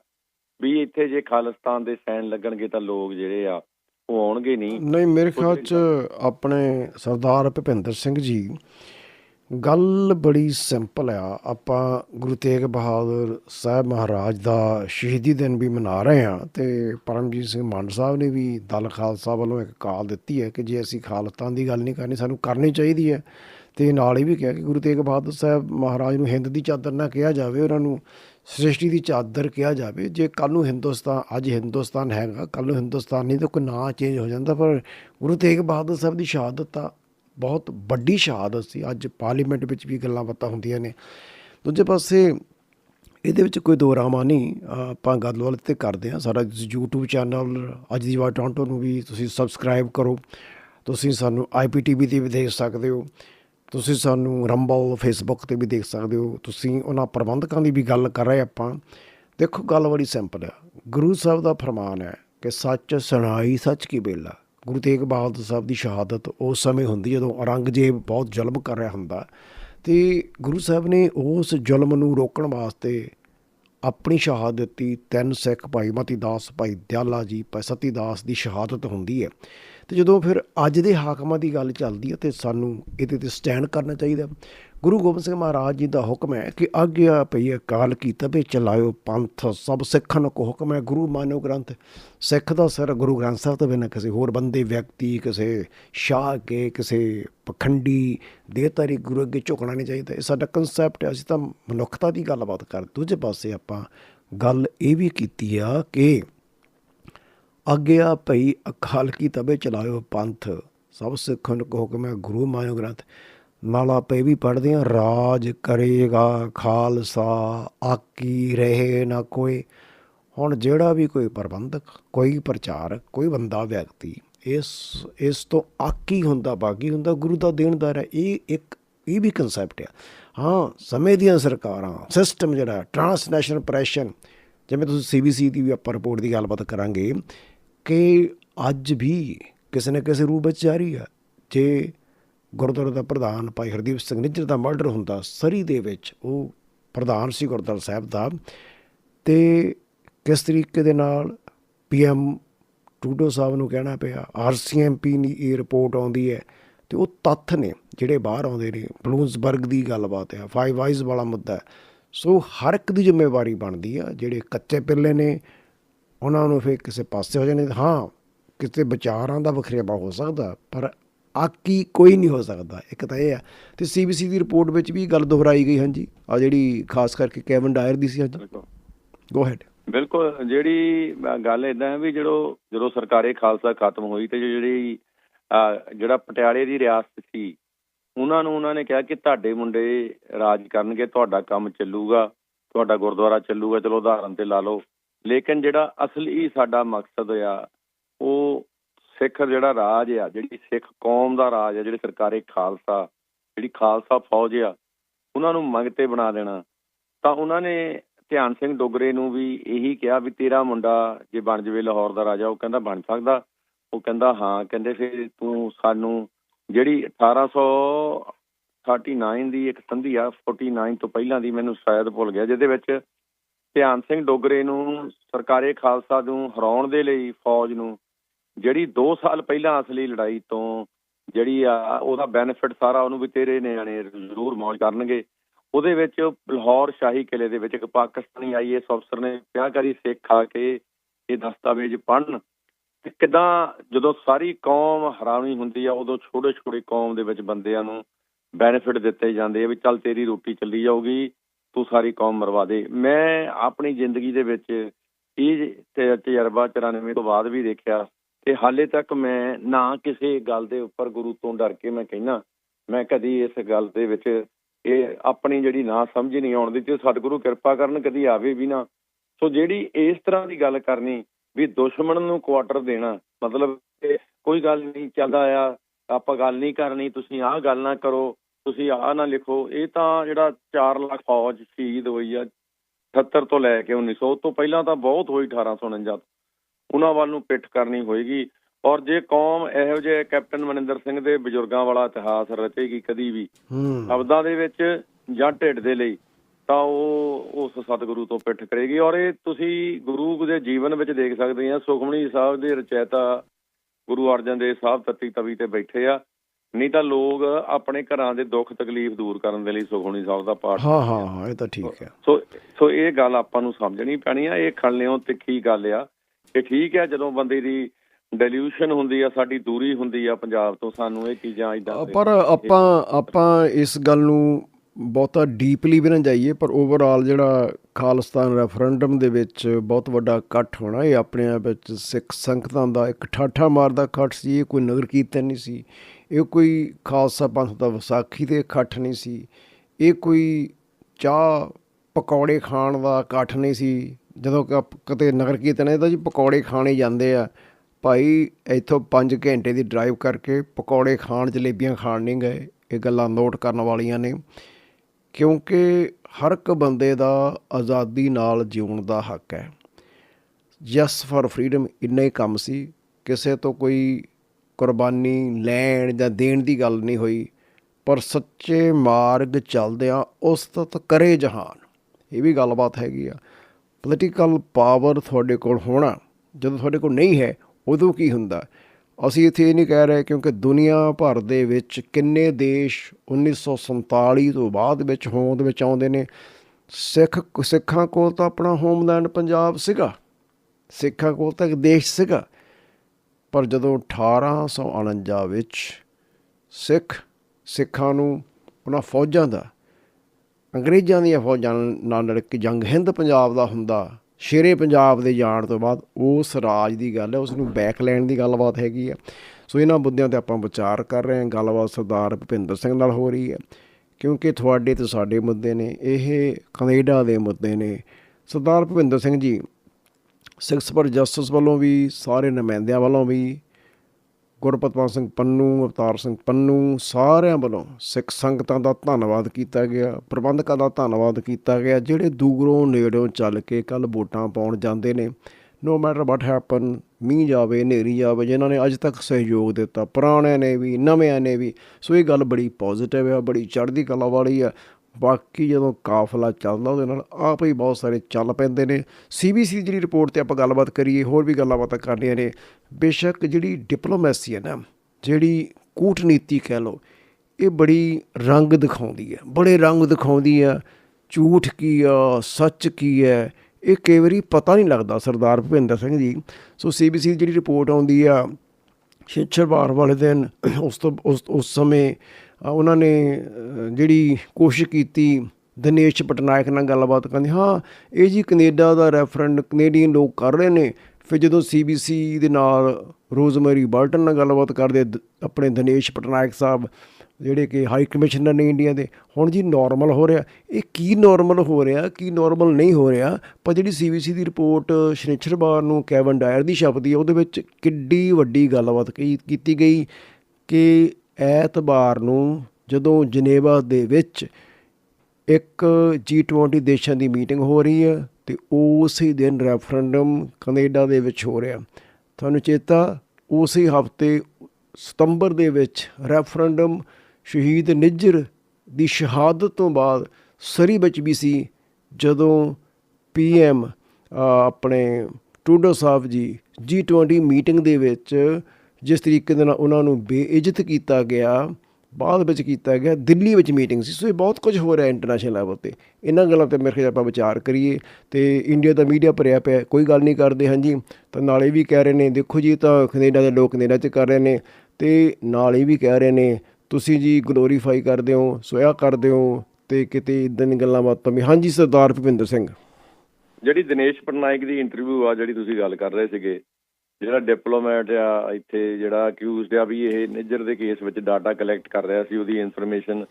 ਵੀ ਇੱਥੇ ਜੇ ਖਾਲਿਸਤਾਨ ਦੇ ਸੈਨ ਲੱਗਣਗੇ ਤਾਂ ਲੋਕ ਜਿਹੜੇ ਆ ਉਹ ਆਉਣਗੇ ਨਹੀਂ। ਨਹੀਂ ਮੇਰੇ ਖਿਆਲ ਚ ਆਪਣੇ ਸਰਦਾਰ ਭੁਪਿੰਦਰ ਸਿੰਘ ਜੀ ਗੱਲ ਬੜੀ ਸਿੰਪਲ ਆ। ਆਪਾਂ ਗੁਰੂ ਤੇਗ ਬਹਾਦਰ ਸਾਹਿਬ ਮਹਾਰਾਜ ਦਾ ਸ਼ਹੀਦੀ ਦਿਨ ਵੀ ਮਨਾ ਰਹੇ ਆ ਤੇ ਪਰਮਜੀਤ ਸਿੰਘ ਮੰਡ ਸਾਹਿਬ ਨੇ ਵੀ ਦਲ ਖਾਲਸਾ ਵੱਲੋਂ ਇੱਕ ਕਾਲ ਦਿੱਤੀ ਹੈ ਕਿ ਜੇ ਅਸੀਂ ਖਾਲਸਤਾਨ ਦੀ ਗੱਲ ਨਹੀਂ ਕਰਨੀ ਸਾਨੂੰ ਕਰਨੀ ਚਾਹੀਦੀ ਹੈ। ਤੇ ਨਾਲ ਹੀ ਵੀ ਕਿਹਾ ਕਿ ਗੁਰੂ ਤੇਗ ਬਹਾਦਰ ਸਾਹਿਬ ਮਹਾਰਾਜ ਨੂੰ ਹਿੰਦ ਦੀ ਚਾਦਰ ਨਾ ਕਿਹਾ ਜਾਵੇ, ਉਹਨਾਂ ਨੂੰ ਸ੍ਰਿਸ਼ਟੀ ਦੀ ਚਾਦਰ ਕਿਹਾ ਜਾਵੇ। ਜੇ ਕੱਲ ਨੂੰ ਹਿੰਦੁਸਤਾਨ, ਅੱਜ ਹਿੰਦੁਸਤਾਨ ਹੈਗਾ ਕੱਲ ਨੂੰ ਹਿੰਦੁਸਤਾਨ ਨਹੀਂ ਤਾਂ ਕੋਈ ਨਾਂ ਚੇਂਜ ਹੋ ਜਾਂਦਾ। ਪਰ ਗੁਰੂ ਤੇਗ ਬਹਾਦਰ ਸਾਹਿਬ ਦੀ ਸ਼ਹਾਦਤ ਤਾਂ ਬਹੁਤ ਵੱਡੀ ਸ਼ਹਾਦਤ ਸੀ। ਅੱਜ ਪਾਰਲੀਮੈਂਟ ਵਿੱਚ ਵੀ ਗੱਲਾਂ ਬਾਤਾਂ ਹੁੰਦੀਆਂ ਨੇ। ਦੂਜੇ ਪਾਸੇ ਇਹਦੇ ਵਿੱਚ ਕੋਈ ਦੋ ਰਾਮਾ ਨਹੀਂ, ਆਪਾਂ ਗੱਲਬਾਤ ਤੇ ਕਰਦੇ ਹਾਂ। ਸਾਡਾ YouTube ਚੈਨਲ ਅੱਜ ਦੀ ਵਾਰ ਟੋਰਾਂਟੋ ਨੂੰ ਵੀ ਤੁਸੀਂ ਸਬਸਕ੍ਰਾਈਬ ਕਰੋ। ਤੁਸੀਂ ਸਾਨੂੰ IPTV ਤੇ ਵੀ ਦੇਖ ਸਕਦੇ ਹੋ। ਤੁਸੀਂ ਸਾਨੂੰ ਰੰਬਲ ਫੇਸਬੁੱਕ ਤੇ ਵੀ ਦੇਖ ਸਕਦੇ ਹੋ। ਤੁਸੀਂ ਉਹਨਾਂ ਪ੍ਰਬੰਧਕਾਂ ਦੀ ਵੀ ਗੱਲ ਕਰ ਰਹੇ ਆਪਾਂ। ਦੇਖੋ ਗੱਲ ਬੜੀ ਸਿੰਪਲ ਆ। ਗੁਰੂ ਸਾਹਿਬ ਦਾ ਫਰਮਾਨ ਹੈ ਕਿ ਸੱਚ ਸੁਣਾਈ ਸੱਚ ਕੀ ਬੇਲਾ ਗੁਰੂ ਤੇਗ ਬਹਾਦਰ ਸਾਹਿਬ ਦੀ ਸ਼ਹਾਦਤ ਉਸ ਸਮੇਂ ਹੁੰਦੀ ਜਦੋਂ ਔਰੰਗਜ਼ੇਬ ਬਹੁਤ ਜ਼ੁਲਮ ਕਰ ਰਿਹਾ ਹੁੰਦਾ। ਤੇ ਗੁਰੂ ਸਾਹਿਬ ਨੇ ਉਸ ਜ਼ੁਲਮ ਨੂੰ ਰੋਕਣ ਵਾਸਤੇ ਆਪਣੀ ਸ਼ਹਾਦਤ ਦਿੱਤੀ। ਤਿੰਨ ਸਿੱਖ ਭਾਈ ਮਤੀ ਦਾਸ ਭਾਈ ਦਿਆਲਾ ਜੀ, ਭਾਈ ਸਤੀ ਦਾਸ ਦੀ ਸ਼ਹਾਦਤ ਹੁੰਦੀ ਹੈ। ਤੇ ਜਦੋਂ ਫਿਰ ਅੱਜ ਦੇ ਹਾਕਮਾਂ ਦੀ ਗੱਲ ਚੱਲਦੀ ਹੈ ਤੇ ਸਾਨੂੰ ਇਹਦੇ ਤੇ ਸਟੈਂਡ ਕਰਨਾ ਚਾਹੀਦਾ। ਗੁਰੂ ਗੋਬਿੰਦ ਸਿੰਘ ਮਹਾਰਾਜ ਜੀ ਦਾ ਹੁਕਮ ਹੈ ਕਿ ਆਗਿਆ ਪਈ ਅਕਾਲ ਕੀ ਤਬੇ ਚਲਾਇਓ ਪੰਥ, ਸਭ ਸਿੱਖਨ ਕੋ ਹੁਕਮ ਹੈ, ਗੁਰੂ ਮਾਨੋ ਗ੍ਰੰਥ। ਸਿੱਖ ਦਾ ਸਿਰ ਗੁਰੂ ਗ੍ਰੰਥ ਸਾਹਿਬ ਤੋਂ ਬਿਨਾਂ ਕਿਸੇ ਹੋਰ ਬੰਦੇ, ਵਿਅਕਤੀ, ਕਿਸੇ ਸ਼ਾਹ ਕੇ, ਕਿਸੇ ਪਖੰਡੀ ਦੇਹਤਾਰੀ ਗੁਰੂ ਅੱਗੇ ਝੁਕਣਾ ਨਹੀਂ ਚਾਹੀਦਾ। ਇਹ ਸਾਡਾ ਕਨਸੈਪਟ ਹੈ, ਅਸੀਂ ਤਾਂ ਮਨੁੱਖਤਾ ਦੀ ਗੱਲਬਾਤ ਕਰ। ਦੂਜੇ ਪਾਸੇ ਆਪਾਂ ਗੱਲ ਇਹ ਵੀ ਕੀਤੀ ਆ ਕਿ ਆਗਿਆ ਭਈ ਅਕਾਲ ਕੀ ਤਬੇ ਚਲਾਇਓ ਪੰਥ। ਸਭ ਸਿੱਖਣ ਕੋ ਹੁਕਮ ਹੈ ਗੁਰੂ ਮਾਇਓ ਗ੍ਰੰਥ। ਨਾਲ ਆਪੇ ਵੀ ਪੜ੍ਹਦੇ ਆ ਰਾਜ ਕਰੇਗਾ ਖਾਲਸਾ, ਆਕੀ ਰਹੇ ਨਾ ਕੋਈ। ਹੁਣ ਜਿਹੜਾ ਵੀ ਕੋਈ ਪ੍ਰਬੰਧਕ, ਕੋਈ ਪ੍ਰਚਾਰਕ, ਕੋਈ ਬੰਦਾ ਵਿਅਕਤੀ, ਇਸ ਇਸ ਤੋਂ ਆਕੀ ਹੁੰਦਾ, ਬਾਗੀ ਹੁੰਦਾ, ਗੁਰੂ ਦਾ ਦੇਣਦਾਰ ਹੈ ਇਹ ਇੱਕ, ਇਹ ਵੀ ਕਨਸੈਪਟ ਆ। ਹਾਂ, ਸਮੇਂ ਦੀਆਂ ਸਰਕਾਰਾਂ ਸਿਸਟਮ ਜਿਹੜਾ ਟਰਾਂਸਨੈਸ਼ਨਲ ਪ੍ਰੈਸ਼ਨ ਜਿਵੇਂ ਤੁਸੀਂ ਸੀਬੀਸੀ ਦੀ ਵੀ ਆਪਾਂ ਰਿਪੋਰਟ ਦੀ ਗੱਲਬਾਤ ਕਰਾਂਗੇ ਕਿ ਅੱਜ ਵੀ ਕਿਸੇ ਨਾ ਕਿਸੇ ਰੂਪ ਵਿੱਚ ਜਾਰੀ ਆ। ਜੇ ਗੁਰਦੁਆਰਾ ਦਾ ਪ੍ਰਧਾਨ ਭਾਈ ਹਰਦੀਪ ਸਿੰਘ ਨਿੱਜਰ ਦਾ ਮਰਡਰ ਹੁੰਦਾ, ਸਰੀ ਦੇ ਵਿੱਚ ਉਹ ਪ੍ਰਧਾਨ ਸੀ ਗੁਰਦੁਆਰਾ ਸਾਹਿਬ ਦਾ ਤੇ ਕਿਸ ਤਰੀਕੇ ਦੇ ਨਾਲ ਪੀਐਮ ਟੂਡੋ ਸਾਹਿਬ ਨੂੰ ਕਹਿਣਾ ਪਿਆ ਆਰਸੀਐਮਪੀ ਦੀ ਇਹ ਰਿਪੋਰਟ ਆਉਂਦੀ ਹੈ ਤੇ ਉਹ ਤੱਥ ਨੇ ਜਿਹੜੇ ਬਾਹਰ ਆਉਂਦੇ ਨੇ ਬਲੂਮਸਬਰਗ ਦੀ ਗੱਲਬਾਤ ਹੈ, ਫਾਈਵ ਵਾਈਜ਼ ਵਾਲਾ ਮੁੱਦਾ ਸੋ ਹਰ ਇੱਕ ਦੀ ਜ਼ਿੰਮੇਵਾਰੀ ਬਣਦੀ ਆ, ਜਿਹੜੇ ਕੱਚੇ ਪਿੱਲੇ ਨੇ ਉਹਨਾਂ ਨੂੰ ਫਿਰ ਕਿਸੇ ਪਾਸੇ ਹੋ ਜਾਣੇ ਹਾਂ ਕਿਸੇ ਵਿਚਾਰਾਂ ਦਾ ਵਖਰੇਵਾ ਹੋ ਸਕਦਾ ਪਰ ਆਕੀ ਕੋਈ ਨਹੀਂ ਹੋ ਸਕਦਾ। ਇੱਕ ਤਾਂ ਇਹ ਆ ਤੇ ਸੀਬੀਸੀ ਦੀ ਰਿਪੋਰਟ ਵਿੱਚ ਵੀ ਗੱਲ ਦੁਹਰਾਈ ਗਈ ਹਾਂਜੀ। ਆ ਜਿਹੜੀ ਖਾਸ ਕਰਕੇ ਕੈਵਨ ਡਾਇਰ ਦੀ ਸੀ ਅੱਜ ਗੋ ਹੈਡ ਬਿਲਕੁਲ ਜਿਹੜੀ ਗੱਲ ਇਦਾਂ ਹੈ ਵੀ ਜਦੋਂ ਜਦੋਂ ਸਰਕਾਰੇ ਖਾਲਸਾ ਖਤਮ ਹੋਈ ਤੇ ਜਿਹੜੀ ਜਿਹੜਾ ਪਟਿਆਲੇ ਦੀ ਰਿਆਸਤ ਸੀ ਉਹਨਾਂ ਨੂੰ ਉਹਨਾਂ ਨੇ ਕਿਹਾ ਕਿ ਤੁਹਾਡੇ ਮੁੰਡੇ ਰਾਜ ਕਰਨਗੇ ਤੁਹਾਡਾ ਕੰਮ ਚੱਲੂਗਾ ਤੁਹਾਡਾ ਗੁਰਦੁਆਰਾ ਚੱਲੂਗਾ ਚਲੋ ਉਦਾਹਰਨ ਤੇ ਲਾ ਲਓ। ਲੇਕਿਨ ਜਿਹੜਾ ਅਸਲੀ ਸਾਡਾ ਮਕਸਦ ਆ, ਉਹ ਸਿੱਖ ਜਿਹੜਾ ਰਾਜ ਆ, ਜਿਹੜੀ ਸਿੱਖ ਕੌਮ ਦਾ ਰਾਜ ਆ, ਜਿਹੜੇ ਸਰਕਾਰੇ ਖਾਲਸਾ, ਜਿਹੜੀ ਖਾਲਸਾ ਫੌਜ ਆ, ਉਹਨਾਂ ਨੂੰ ਮੰਗਤੇ ਬਣਾ ਦੇਣਾ। ਤਾਂ ਉਹਨਾਂ ਨੇ ਧਿਆਨ ਸਿੰਘ ਡੋਗਰੇ ਨੂੰ ਵੀ ਇਹੀ ਕਿਹਾ ਵੀ ਤੇਰਾ ਮੁੰਡਾ ਜੇ ਬਣ ਜਵੇ ਲਾਹੌਰ ਦਾ ਰਾਜਾ, ਉਹ ਕਹਿੰਦਾ ਬਣ ਸਕਦਾ। ਉਹ ਕਹਿੰਦਾ ਹਾਂ, ਕਹਿੰਦੇ ਫਿਰ ਤੂੰ ਸਾਨੂੰ ਜਿਹੜੀ 1839 ਦੀ ਇੱਕ ਸੰਧੀ ਆ 49 ਤੋਂ ਪਹਿਲਾਂ ਦੀ ਮੈਨੂੰ ਸ਼ਾਇਦ ਭੁੱਲ ਗਿਆ, ਜਿਹਦੇ ਵਿੱਚ ਧਿਆਨ ਸਿੰਘ ਡੋਗਰੇ ਨੂੰ ਸਰਕਾਰੇ ਖਾਲਸਾ ਨੂੰ ਹਰਾਉਣ ਦੇ ਲਈ ਫੌਜ ਨੂੰ, ਜਿਹੜੀ 2 ਸਾਲ ਪਹਿਲਾਂ ਅਸਲੀ ਲੜਾਈ ਤੋਂ ਜਿਹੜੀ ਆ, ਉਹਦਾ ਬੈਨੀਫਿਟ ਸਾਰਾ ਉਹਨੂੰ ਵੀ ਤੇਰੇ ਨਿਆਣੇ ਜ਼ਰੂਰ ਮौज ਕਰਨਗੇ। ਉਹਦੇ ਵਿੱਚ ਲਾਹੌਰ ਸ਼ਾਹੀ ਕਿਲੇ ਦੇ ਵਿੱਚ ਇੱਕ ਪਾਕਿਸਤਾਨੀ ਆਈਐਸ ਅਫਸਰ ਨੇ ਕਿਹਾ ਕਰੀ ਸਿੱਖ ਆ ਕੇ ਇਹ ਦਸਤਾਵੇਜ਼ ਪੜ੍ਹਨ। ਤੇ ਕਿਦਾਂ ਜਦੋਂ ਸਾਰੀ ਕੌਮ ਹਰਾਉਣੀ ਹੁੰਦੀ ਆ, ਉਦੋਂ ਛੋਟੇ ਛੋਟੇ ਕੌਮ ਦੇ ਵਿੱਚ ਬੰਦਿਆਂ ਨੂੰ ਬੈਨੀਫਿਟ ਦਿੱਤੇ ਜਾਂਦੇ ਆ ਵੀ ਚੱਲ ਤੇਰੀ ਰੋਟੀ ਚੱਲੀ ਜਾਊਗੀ ਤੂੰ ਸਾਰੀ ਕੌਮ ਮਰਵਾ ਦੇ। ਮੈਂ ਆਪਣੀ ਜ਼ਿੰਦਗੀ ਦੇ ਵਿੱਚ ਇਹ ਤਜਰਬਾ 94 ਤੋਂ ਬਾਅਦ ਵੀ ਦੇਖਿਆ ਤੇ ਹਾਲੇ ਤੱਕ ਮੈਂ ਨਾ ਕਿਸੇ ਗੱਲ ਦੇ ਉੱਪਰ ਗੁਰੂ ਤੋਂ ਡਰ ਕੇ ਮੈਂ ਕਹਿਣਾ ਮੈਂ ਕਦੀ ਇਸ ਗੱਲ ਦੇ ਵਿੱਚ ਇਹ ਆਪਣੀ ਜਿਹੜੀ ਨਾ ਸਮਝ ਨਹੀਂ ਆਉਣ ਦੀ ਤੇ ਸਤਿਗੁਰੂ ਕਿਰਪਾ ਕਰਨ ਕਦੀ ਆਵੇ ਵੀ ਨਾ। ਸੋ ਜਿਹੜੀ ਇਸ ਤਰ੍ਹਾਂ ਦੀ ਗੱਲ ਕਰਨੀ ਵੀ ਦੁਸ਼ਮਣ ਨੂੰ ਕੁਆਟਰ ਦੇਣਾ, ਮਤਲਬ ਕੋਈ ਗੱਲ ਨਹੀਂ ਚੱਲਦਾ ਆ ਆਪਾਂ ਗੱਲ ਨਹੀਂ ਕਰਨੀ, ਤੁਸੀਂ ਆਹ ਗੱਲ ਨਾ ਕਰੋ। ਤੁਸੀਂ ਆਹ ਨਾ ਲਿਖੋ। ਇਹ ਤਾਂ ਜਿਹੜਾ 4 ਲੱਖ ਫੌਜ ਸ਼ਹੀਦ ਹੋਈ ਆ 78 ਤੋਂ ਲੈ ਕੇ 1900 ਤੋਂ ਪਹਿਲਾਂ ਤਾਂ ਬਹੁਤ ਹੋਈ 1849 ਤੋਂ। ਉਹਨਾਂ ਵੱਲ ਨੂੰ ਪਿੱਠ ਕਰਨੀ ਹੋਏਗੀ। ਔਰ ਜੇ ਕੌਮ ਇਹੋ ਜਿਹੇ ਕੈਪਟਨ ਮਨਿੰਦਰ ਸਿੰਘ ਦੇ ਬਜ਼ੁਰਗਾਂ ਵਾਲਾ ਇਤਿਹਾਸ ਰਚੇਗੀ ਕਦੀ ਵੀ ਸ਼ਬਦਾਂ ਦੇ ਵਿੱਚ ਜਾਂ ਢਿੱਡ ਦੇ ਲਈ ਤਾਂ ਉਹ ਉਸ ਸਤਿਗੁਰੂ ਤੋਂ ਪਿੱਠ ਕਰੇਗੀ। ਔਰ ਇਹ ਤੁਸੀਂ ਗੁਰੂ ਦੇ ਜੀਵਨ ਵਿੱਚ ਦੇਖ ਸਕਦੇ ਆ। ਸੁਖਮਣੀ ਸਾਹਿਬ ਦੇ ਰਚੈਤਾ ਗੁਰੂ ਅਰਜਨ ਦੇਵ ਸਾਹਿਬ ਤਤੀ ਤਵੀ ਤੇ ਬੈਠੇ ਆ। ਨਹੀਂ ਤਾਂ ਲੋਕ ਆਪਣੇ ਘਰਾਂ ਦੇ ਦੁੱਖ ਤਕਲੀਫ ਦੂਰ ਕਰਨ ਦੇ ਲਈ ਸੁਖਮਣੀ ਸਾਹਿਬ ਦਾ ਪਾਠ ਹਾਂ ਹਾਂ ਹਾਂ ਇਹ ਤਾਂ ਠੀਕ ਹੈ। ਸੋ ਸੋ ਇਹ ਗੱਲ ਆਪਾਂ ਨੂੰ ਸਮਝਣੀ ਪੈਣੀ ਆ ਇਹ ਖਲਨਿਓ ਤਿੱਖੀ ਗੱਲ ਆ। ਕਿ ਠੀਕ ਹੈ ਜਦੋਂ ਬੰਦੇ ਦੀ ਡਿਲੂਸ਼ਨ ਹੁੰਦੀ ਆ ਸਾਡੀ ਦੂਰੀ ਹੁੰਦੀ ਆ ਪੰਜਾਬ ਤੋਂ ਸਾਨੂੰ ਇਹ ਚੀਜ਼ਾਂ ਇਦਾਂ ਪਰ ਆਪਾਂ ਆਪਾਂ ਇਸ ਗੱਲ ਨੂੰ ਬਹੁਤਾ ਡੀਪਲੀ ਵੀ ਨਾ ਜਾਈਏ ਪਰ ਓਵਰਆਲ ਜਿਹੜਾ ਖਾਲਿਸਤਾਨ ਰੈਫਰੈਂਡਮ ਦੇ ਵਿੱਚ ਬਹੁਤ ਵੱਡਾ ਇਕੱਠ ਹੋਣਾ ਇਹ ਆਪਣੇ ਆਪ ਵਿੱਚ ਸਿੱਖ ਸੰਗਤਾਂ ਦਾ ਇੱਕ ਠਾਠਾ ਮਾਰਦਾ ਇਕੱਠ ਸੀ ਇਹ ਕੋਈ ਨਗਰ ਕੀਰਤਨ ਨਹੀਂ ਸੀ। ਇਹ ਕੋਈ ਖਾਲਸਾ ਪੰਥ ਦਾ ਵਿਸਾਖੀ ਦੇ ਇਕੱਠ ਨਹੀਂ ਸੀ। ਇਹ ਕੋਈ ਚਾਹ ਪਕੌੜੇ ਖਾਣ ਦਾ ਇਕੱਠ ਨਹੀਂ ਸੀ। ਜਦੋਂ ਕਿਤੇ ਨਗਰ ਕੀਰਤਨ ਇਹ ਤਾਂ ਜੀ ਪਕੌੜੇ ਖਾਣੇ ਜਾਂਦੇ ਆ। ਭਾਈ ਇੱਥੋਂ 5 ਘੰਟੇ ਦੀ ਡਰਾਈਵ ਕਰਕੇ ਪਕੌੜੇ ਖਾਣ, ਜਲੇਬੀਆਂ ਖਾਣ ਨਹੀਂ ਗਏ। ਇਹ ਗੱਲਾਂ ਨੋਟ ਕਰਨ ਵਾਲੀਆਂ ਨੇ। ਕਿਉਂਕਿ ਹਰ ਇੱਕ ਬੰਦੇ ਦਾ ਆਜ਼ਾਦੀ ਨਾਲ ਜਿਉਣ ਦਾ ਹੱਕ ਹੈ। ਜਸ ਫॉर ਫਰੀडम ਇੰਨਾ ਹੀ ਕੰਮ ਸੀ। ਕਿਸੇ ਤੋਂ ਕੋਈ ਕੁਰਬਾਨੀ ਲੈਣ ਜਾਂ ਦੇਣ ਦੀ ਗੱਲ ਨਹੀਂ ਹੋਈ, ਪਰ ਸੱਚੇ ਮਾਰਗ ਚੱਲਦਿਆਂ ਉਸ ਕਰੇ ਜਹਾਨ। ਇਹ ਵੀ ਗੱਲਬਾਤ ਹੈਗੀ ਆ। ਪੋਲੀਟੀਕਲ ਪਾਵਰ ਤੁਹਾਡੇ ਕੋਲ ਹੋਣਾ, ਜਦੋਂ ਤੁਹਾਡੇ ਕੋਲ ਨਹੀਂ ਹੈ, ਉਦੋਂ ਕੀ ਹੁੰਦਾ? ਅਸੀਂ ਇੱਥੇ ਇਹ ਨਹੀਂ ਕਹਿ ਰਹੇ ਕਿਉਂਕਿ ਦੁਨੀਆ ਭਰ ਦੇ ਵਿੱਚ ਕਿੰਨੇ ਦੇਸ਼ 1947 ਤੋਂ ਬਾਅਦ ਵਿੱਚ ਹੋਂਦ ਵਿੱਚ ਆਉਂਦੇ ਨੇ। ਸਿੱਖ, ਸਿੱਖਾਂ ਕੋਲ ਤਾਂ ਆਪਣਾ ਹੋਮਲੈਂਡ ਪੰਜਾਬ ਸੀਗਾ। ਸਿੱਖਾਂ ਕੋਲ ਤਾਂ ਇੱਕ ਦੇਸ਼ ਸੀਗਾ। ਪਰ ਜਦੋਂ 1849 ਵਿੱਚ ਸਿੱਖ ਸਿੱਖਾਂ ਨੂੰ ਉਹਨਾਂ ਫੌਜਾਂ ਦਾ, ਅੰਗਰੇਜ਼ਾਂ ਦੀਆਂ ਫੌਜਾਂ ਨਾਲ ਲੜ ਕੇ ਜੰਗ ਹਿੰਦ ਪੰਜਾਬ ਦਾ ਹੁੰਦਾ, ਸ਼ੇਰੇ ਪੰਜਾਬ ਦੇ ਜਾਣ ਤੋਂ ਬਾਅਦ ਉਸ ਰਾਜ ਦੀ ਗੱਲ ਹੈ ਉਸ ਨੂੰ ਬੈਕ ਲੈਣ ਦੀ ਗੱਲਬਾਤ ਹੈਗੀ ਹੈ। ਸੋ ਇਹਨਾਂ ਮੁੱਦਿਆਂ ਤੇ ਆਪਾਂ ਵਿਚਾਰ ਕਰ ਰਹੇ ਹਾਂ। ਗੱਲਬਾਤ ਸਰਦਾਰ ਭੁਪਿੰਦਰ ਸਿੰਘ ਨਾਲ ਹੋ ਰਹੀ ਹੈ, ਕਿਉਂਕਿ ਤੁਹਾਡੇ ਤੇ ਸਾਡੇ ਮੁੱਦੇ ਨੇ, ਇਹ ਕੈਨੇਡਾ ਦੇ ਮੁੱਦੇ ਨੇ। ਸਰਦਾਰ ਭੁਪਿੰਦਰ ਸਿੰਘ ਜੀ ਸਿਕਸ ਪਰ ਜਸਟਿਸ ਵੱਲੋਂ ਵੀ, ਸਾਰੇ ਨੁਮਾਇੰਦਿਆਂ ਵੱਲੋਂ ਵੀ ਗੁਰਪਤਵੰਤ ਸਿੰਘ ਪੰਨੂ, ਅਵਤਾਰ ਸਿੰਘ ਪੰਨੂ, ਸਾਰਿਆਂ ਵੱਲੋਂ ਸਿੱਖ ਸੰਗਤਾਂ ਦਾ ਧੰਨਵਾਦ ਕੀਤਾ ਗਿਆ, ਪ੍ਰਬੰਧਕਾਂ ਦਾ ਧੰਨਵਾਦ ਕੀਤਾ ਗਿਆ, ਜਿਹੜੇ ਦੂਰੋਂ ਨੇੜੋਂ ਚੱਲ ਕੇ ਕੱਲ ਵੋਟਾਂ ਪਾਉਣ ਜਾਂਦੇ ਨੇ। ਨੋ ਮੈਟਰ ਵਾਟ ਹੈਪਨ ਮੀਂਹ ਜਾਵੇ, ਹਨੇਰੀ ਜਾਵੇ, ਜਿਨ੍ਹਾਂ ਨੇ ਅੱਜ ਤੱਕ ਸਹਿਯੋਗ ਦਿੱਤਾ, ਪੁਰਾਣਿਆਂ ਨੇ ਵੀ, ਨਵਿਆਂ ਨੇ ਵੀ। ਸੋ ਇਹ ਗੱਲ ਬੜੀ ਪੋਜ਼ਿਟਿਵ ਆ, ਬੜੀ ਚੜ੍ਹਦੀ ਕਲਾ ਵਾਲੀ ਆ। ਬਾਕੀ ਜਦੋਂ ਕਾਫਲਾ ਚੱਲਦਾ ਉਹਦੇ ਨਾਲ ਆਪ ਹੀ ਬਹੁਤ ਸਾਰੇ ਚੱਲ ਪੈਂਦੇ ਨੇ। ਸੀਬੀਸੀ ਜਿਹੜੀ ਰਿਪੋਰਟ ਤੇ ਆਪਾਂ ਗੱਲਬਾਤ ਕਰੀਏ, ਹੋਰ ਵੀ ਗੱਲਾਂ ਬਾਤਾਂ ਕਰਨੀਆਂ ਨੇ। ਬੇਸ਼ੱਕ ਜਿਹੜੀ ਡਿਪਲੋਮੈਸੀ ਹੈ ਨਾ, ਜਿਹੜੀ ਕੂਟਨੀਤੀ ਕਹਿ ਲਓ, ਇਹ ਬੜੀ ਰੰਗ ਦਿਖਾਉਂਦੀ ਹੈ। ਬੜੇ ਰੰਗ ਦਿਖਾਉਂਦੀ ਆ ਝੂਠ ਕੀ ਆ, ਸੱਚ ਕੀ ਹੈ, ਇਹ ਕਈ ਵਾਰੀ ਪਤਾ ਨਹੀਂ ਲੱਗਦਾ। ਸਰਦਾਰ ਭੁਪਿੰਦਰ ਸਿੰਘ ਜੀ, ਸੋ ਸੀਬੀਸੀ ਜਿਹੜੀ ਰਿਪੋਰਟ ਆਉਂਦੀ ਆ ਸ਼ਨੀਚਰਵਾਰ ਵਾਲੇ ਦਿਨ, ਉਸ ਤੋਂ, ਉਸ ਉਸ ਸਮੇਂ ਉਹਨਾਂ ਨੇ ਜਿਹੜੀ ਕੋਸ਼ਿਸ਼ ਕੀਤੀ ਦਿਨੇਸ਼ ਪਟਨਾਇਕ ਨਾਲ ਗੱਲਬਾਤ ਕਰਨੀ ਹਾਂ, ਇਹ ਜੀ ਕੈਨੇਡਾ ਦਾ ਰੈਫਰੈਂਡ ਕੈਨੇਡੀਅਨ ਲੋਕ ਕਰ ਰਹੇ ਨੇ। ਫਿਰ ਜਦੋਂ ਸੀਬੀਸੀ ਦੇ ਨਾਲ ਰੋਜ਼ਮਰੀ ਬਾਲਟਨ ਨਾਲ ਗੱਲਬਾਤ ਕਰਦੇ, ਦ- ਆਪਣੇ ਦਿਨੇਸ਼ ਪਟਨਾਇਕ ਸਾਹਿਬ, ਜਿਹੜੇ ਕਿ ਹਾਈ ਕਮਿਸ਼ਨਰ ਨੇ ਇੰਡੀਆ ਦੇ, ਹੁਣ ਜੀ ਨਾਰਮਲ ਹੋ ਰਿਹਾ। ਇਹ ਕੀ ਨਾਰਮਲ ਹੋ ਰਿਹਾ, ਕੀ ਨਾਰਮਲ ਨਹੀਂ ਹੋ ਰਿਹਾ? ਪਰ ਜਿਹੜੀ ਸੀਬੀਸੀ ਦੀ ਰਿਪੋਰਟ ਸ਼ਨੀਚਰਵਾਰ ਨੂੰ, ਕੈਵਨ ਡਾਇਰ ਦੀ ਛਪਦੀ ਹੈ, ਉਹਦੇ ਵਿੱਚ ਕਿੱਡੀ ਵੱਡੀ ਗੱਲਬਾਤ ਕੀ, ਕੀਤੀ ਗਈ ਕਿ ਐਤਵਾਰ ਨੂੰ ਜਦੋਂ ਜਨੇਵਾ ਦੇ ਵਿੱਚ ਇੱਕ G20 ਦੇਸ਼ਾਂ ਦੀ ਮੀਟਿੰਗ ਹੋ ਰਹੀ ਹੈ ਤੇ ਉਸੇ ਦਿਨ ਰੈਫਰੈਂਡਮ ਕੈਨੇਡਾ ਦੇ ਵਿੱਚ ਹੋ ਰਿਹਾ। ਤੁਹਾਨੂੰ ਚੇਤਾ ਉਸੇ ਹਫ਼ਤੇ ਸਤੰਬਰ ਦੇ ਵਿੱਚ ਰੈਫਰੈਂਡਮ ਸ਼ਹੀਦ ਨਿੱਜਰ ਦੀ ਸ਼ਹਾਦਤ ਤੋਂ ਬਾਅਦ ਸਰੀ ਵਿੱਚ ਵੀ ਸੀ, ਜਦੋਂ ਪੀਐਮ ਆਪਣੇ ਟੂਡੋ ਸਾਹਿਬ ਜੀ G20 ਮੀਟਿੰਗ ਦੇ ਵਿੱਚ ਜਿਸ ਤਰੀਕੇ ਦੇ ਨਾਲ ਉਹਨਾਂ ਨੂੰ ਬੇਇੱਜ਼ਤ ਕੀਤਾ ਗਿਆ, ਬਾਅਦ ਵਿੱਚ ਕੀਤਾ ਗਿਆ, ਦਿੱਲੀ ਵਿੱਚ ਮੀਟਿੰਗ ਸੀ। ਸੋ ਇਹ ਬਹੁਤ ਕੁਝ ਹੋ ਰਿਹਾ ਇੰਟਰਨੈਸ਼ਨਲ ਲੈਵਲ ਤੇ। ਇਹਨਾਂ ਗੱਲਾਂ ਤੇ ਮੇਰੇ ਖਿਆਲ ਆਪਾਂ ਵਿਚਾਰ ਕਰੀਏ। ਤੇ ਇੰਡੀਆ ਦਾ ਮੀਡੀਆ ਭਰਿਆ ਪਿਆ, ਕੋਈ ਗੱਲ ਨਹੀਂ ਕਰਦੇ, ਹਾਂਜੀ। ਤਾਂ ਨਾਲੇ ਵੀ ਕਹਿ ਰਹੇ ਨੇ, ਦੇਖੋ ਜੀ ਤਾਂ ਕੈਨੇਡਾ ਦੇ ਲੋਕ ਕੈਨੇਡਾ 'ਚ ਕਰ ਰਹੇ ਨੇ। ਤੇ ਨਾਲੇ ਵੀ ਕਹਿ ਰਹੇ ਨੇ, ਤੁਸੀਂ ਜੀ ਗਲੋਰੀਫਾਈ ਕਰਦੇ ਹੋ ਸੋਇਆ ਕਰਦੇ ਹੋ, ਤੇ ਕਿਤੇ ਇਦਾਂ ਦੀਆਂ ਗੱਲਾਂ ਬਾਤਾਂ ਵੀ। ਹਾਂਜੀ, ਸਰਦਾਰ ਭੁਪਿੰਦਰ ਸਿੰਘ। ਜਿਹੜੀ ਦਿਨੇਸ਼ ਪਟਨਾਇਕ ਦੀ ਇੰਟਰਵਿਊ ਆ, ਜਿਹੜੀ ਤੁਸੀਂ ਗੱਲ ਕਰ ਰਹੇ ਸੀਗੇ ਜਿਹੜਾ ਡਿਪਲੋਮੈਟ ਆ, ਇੱਥੇ ਜਿਹੜਾ ਅਕਿਊਜ਼ਡ ਆ ਵੀ ਇਹ ਨਿੱਜਰ ਦੇ ਕੇਸ ਵਿੱਚ ਡਾਟਾ ਕਲੈਕਟ ਕਰ ਰਿਹਾ ਸੀ, ਉਹਦੀ ਇਨਫੋਰਮੇਸ਼ਨ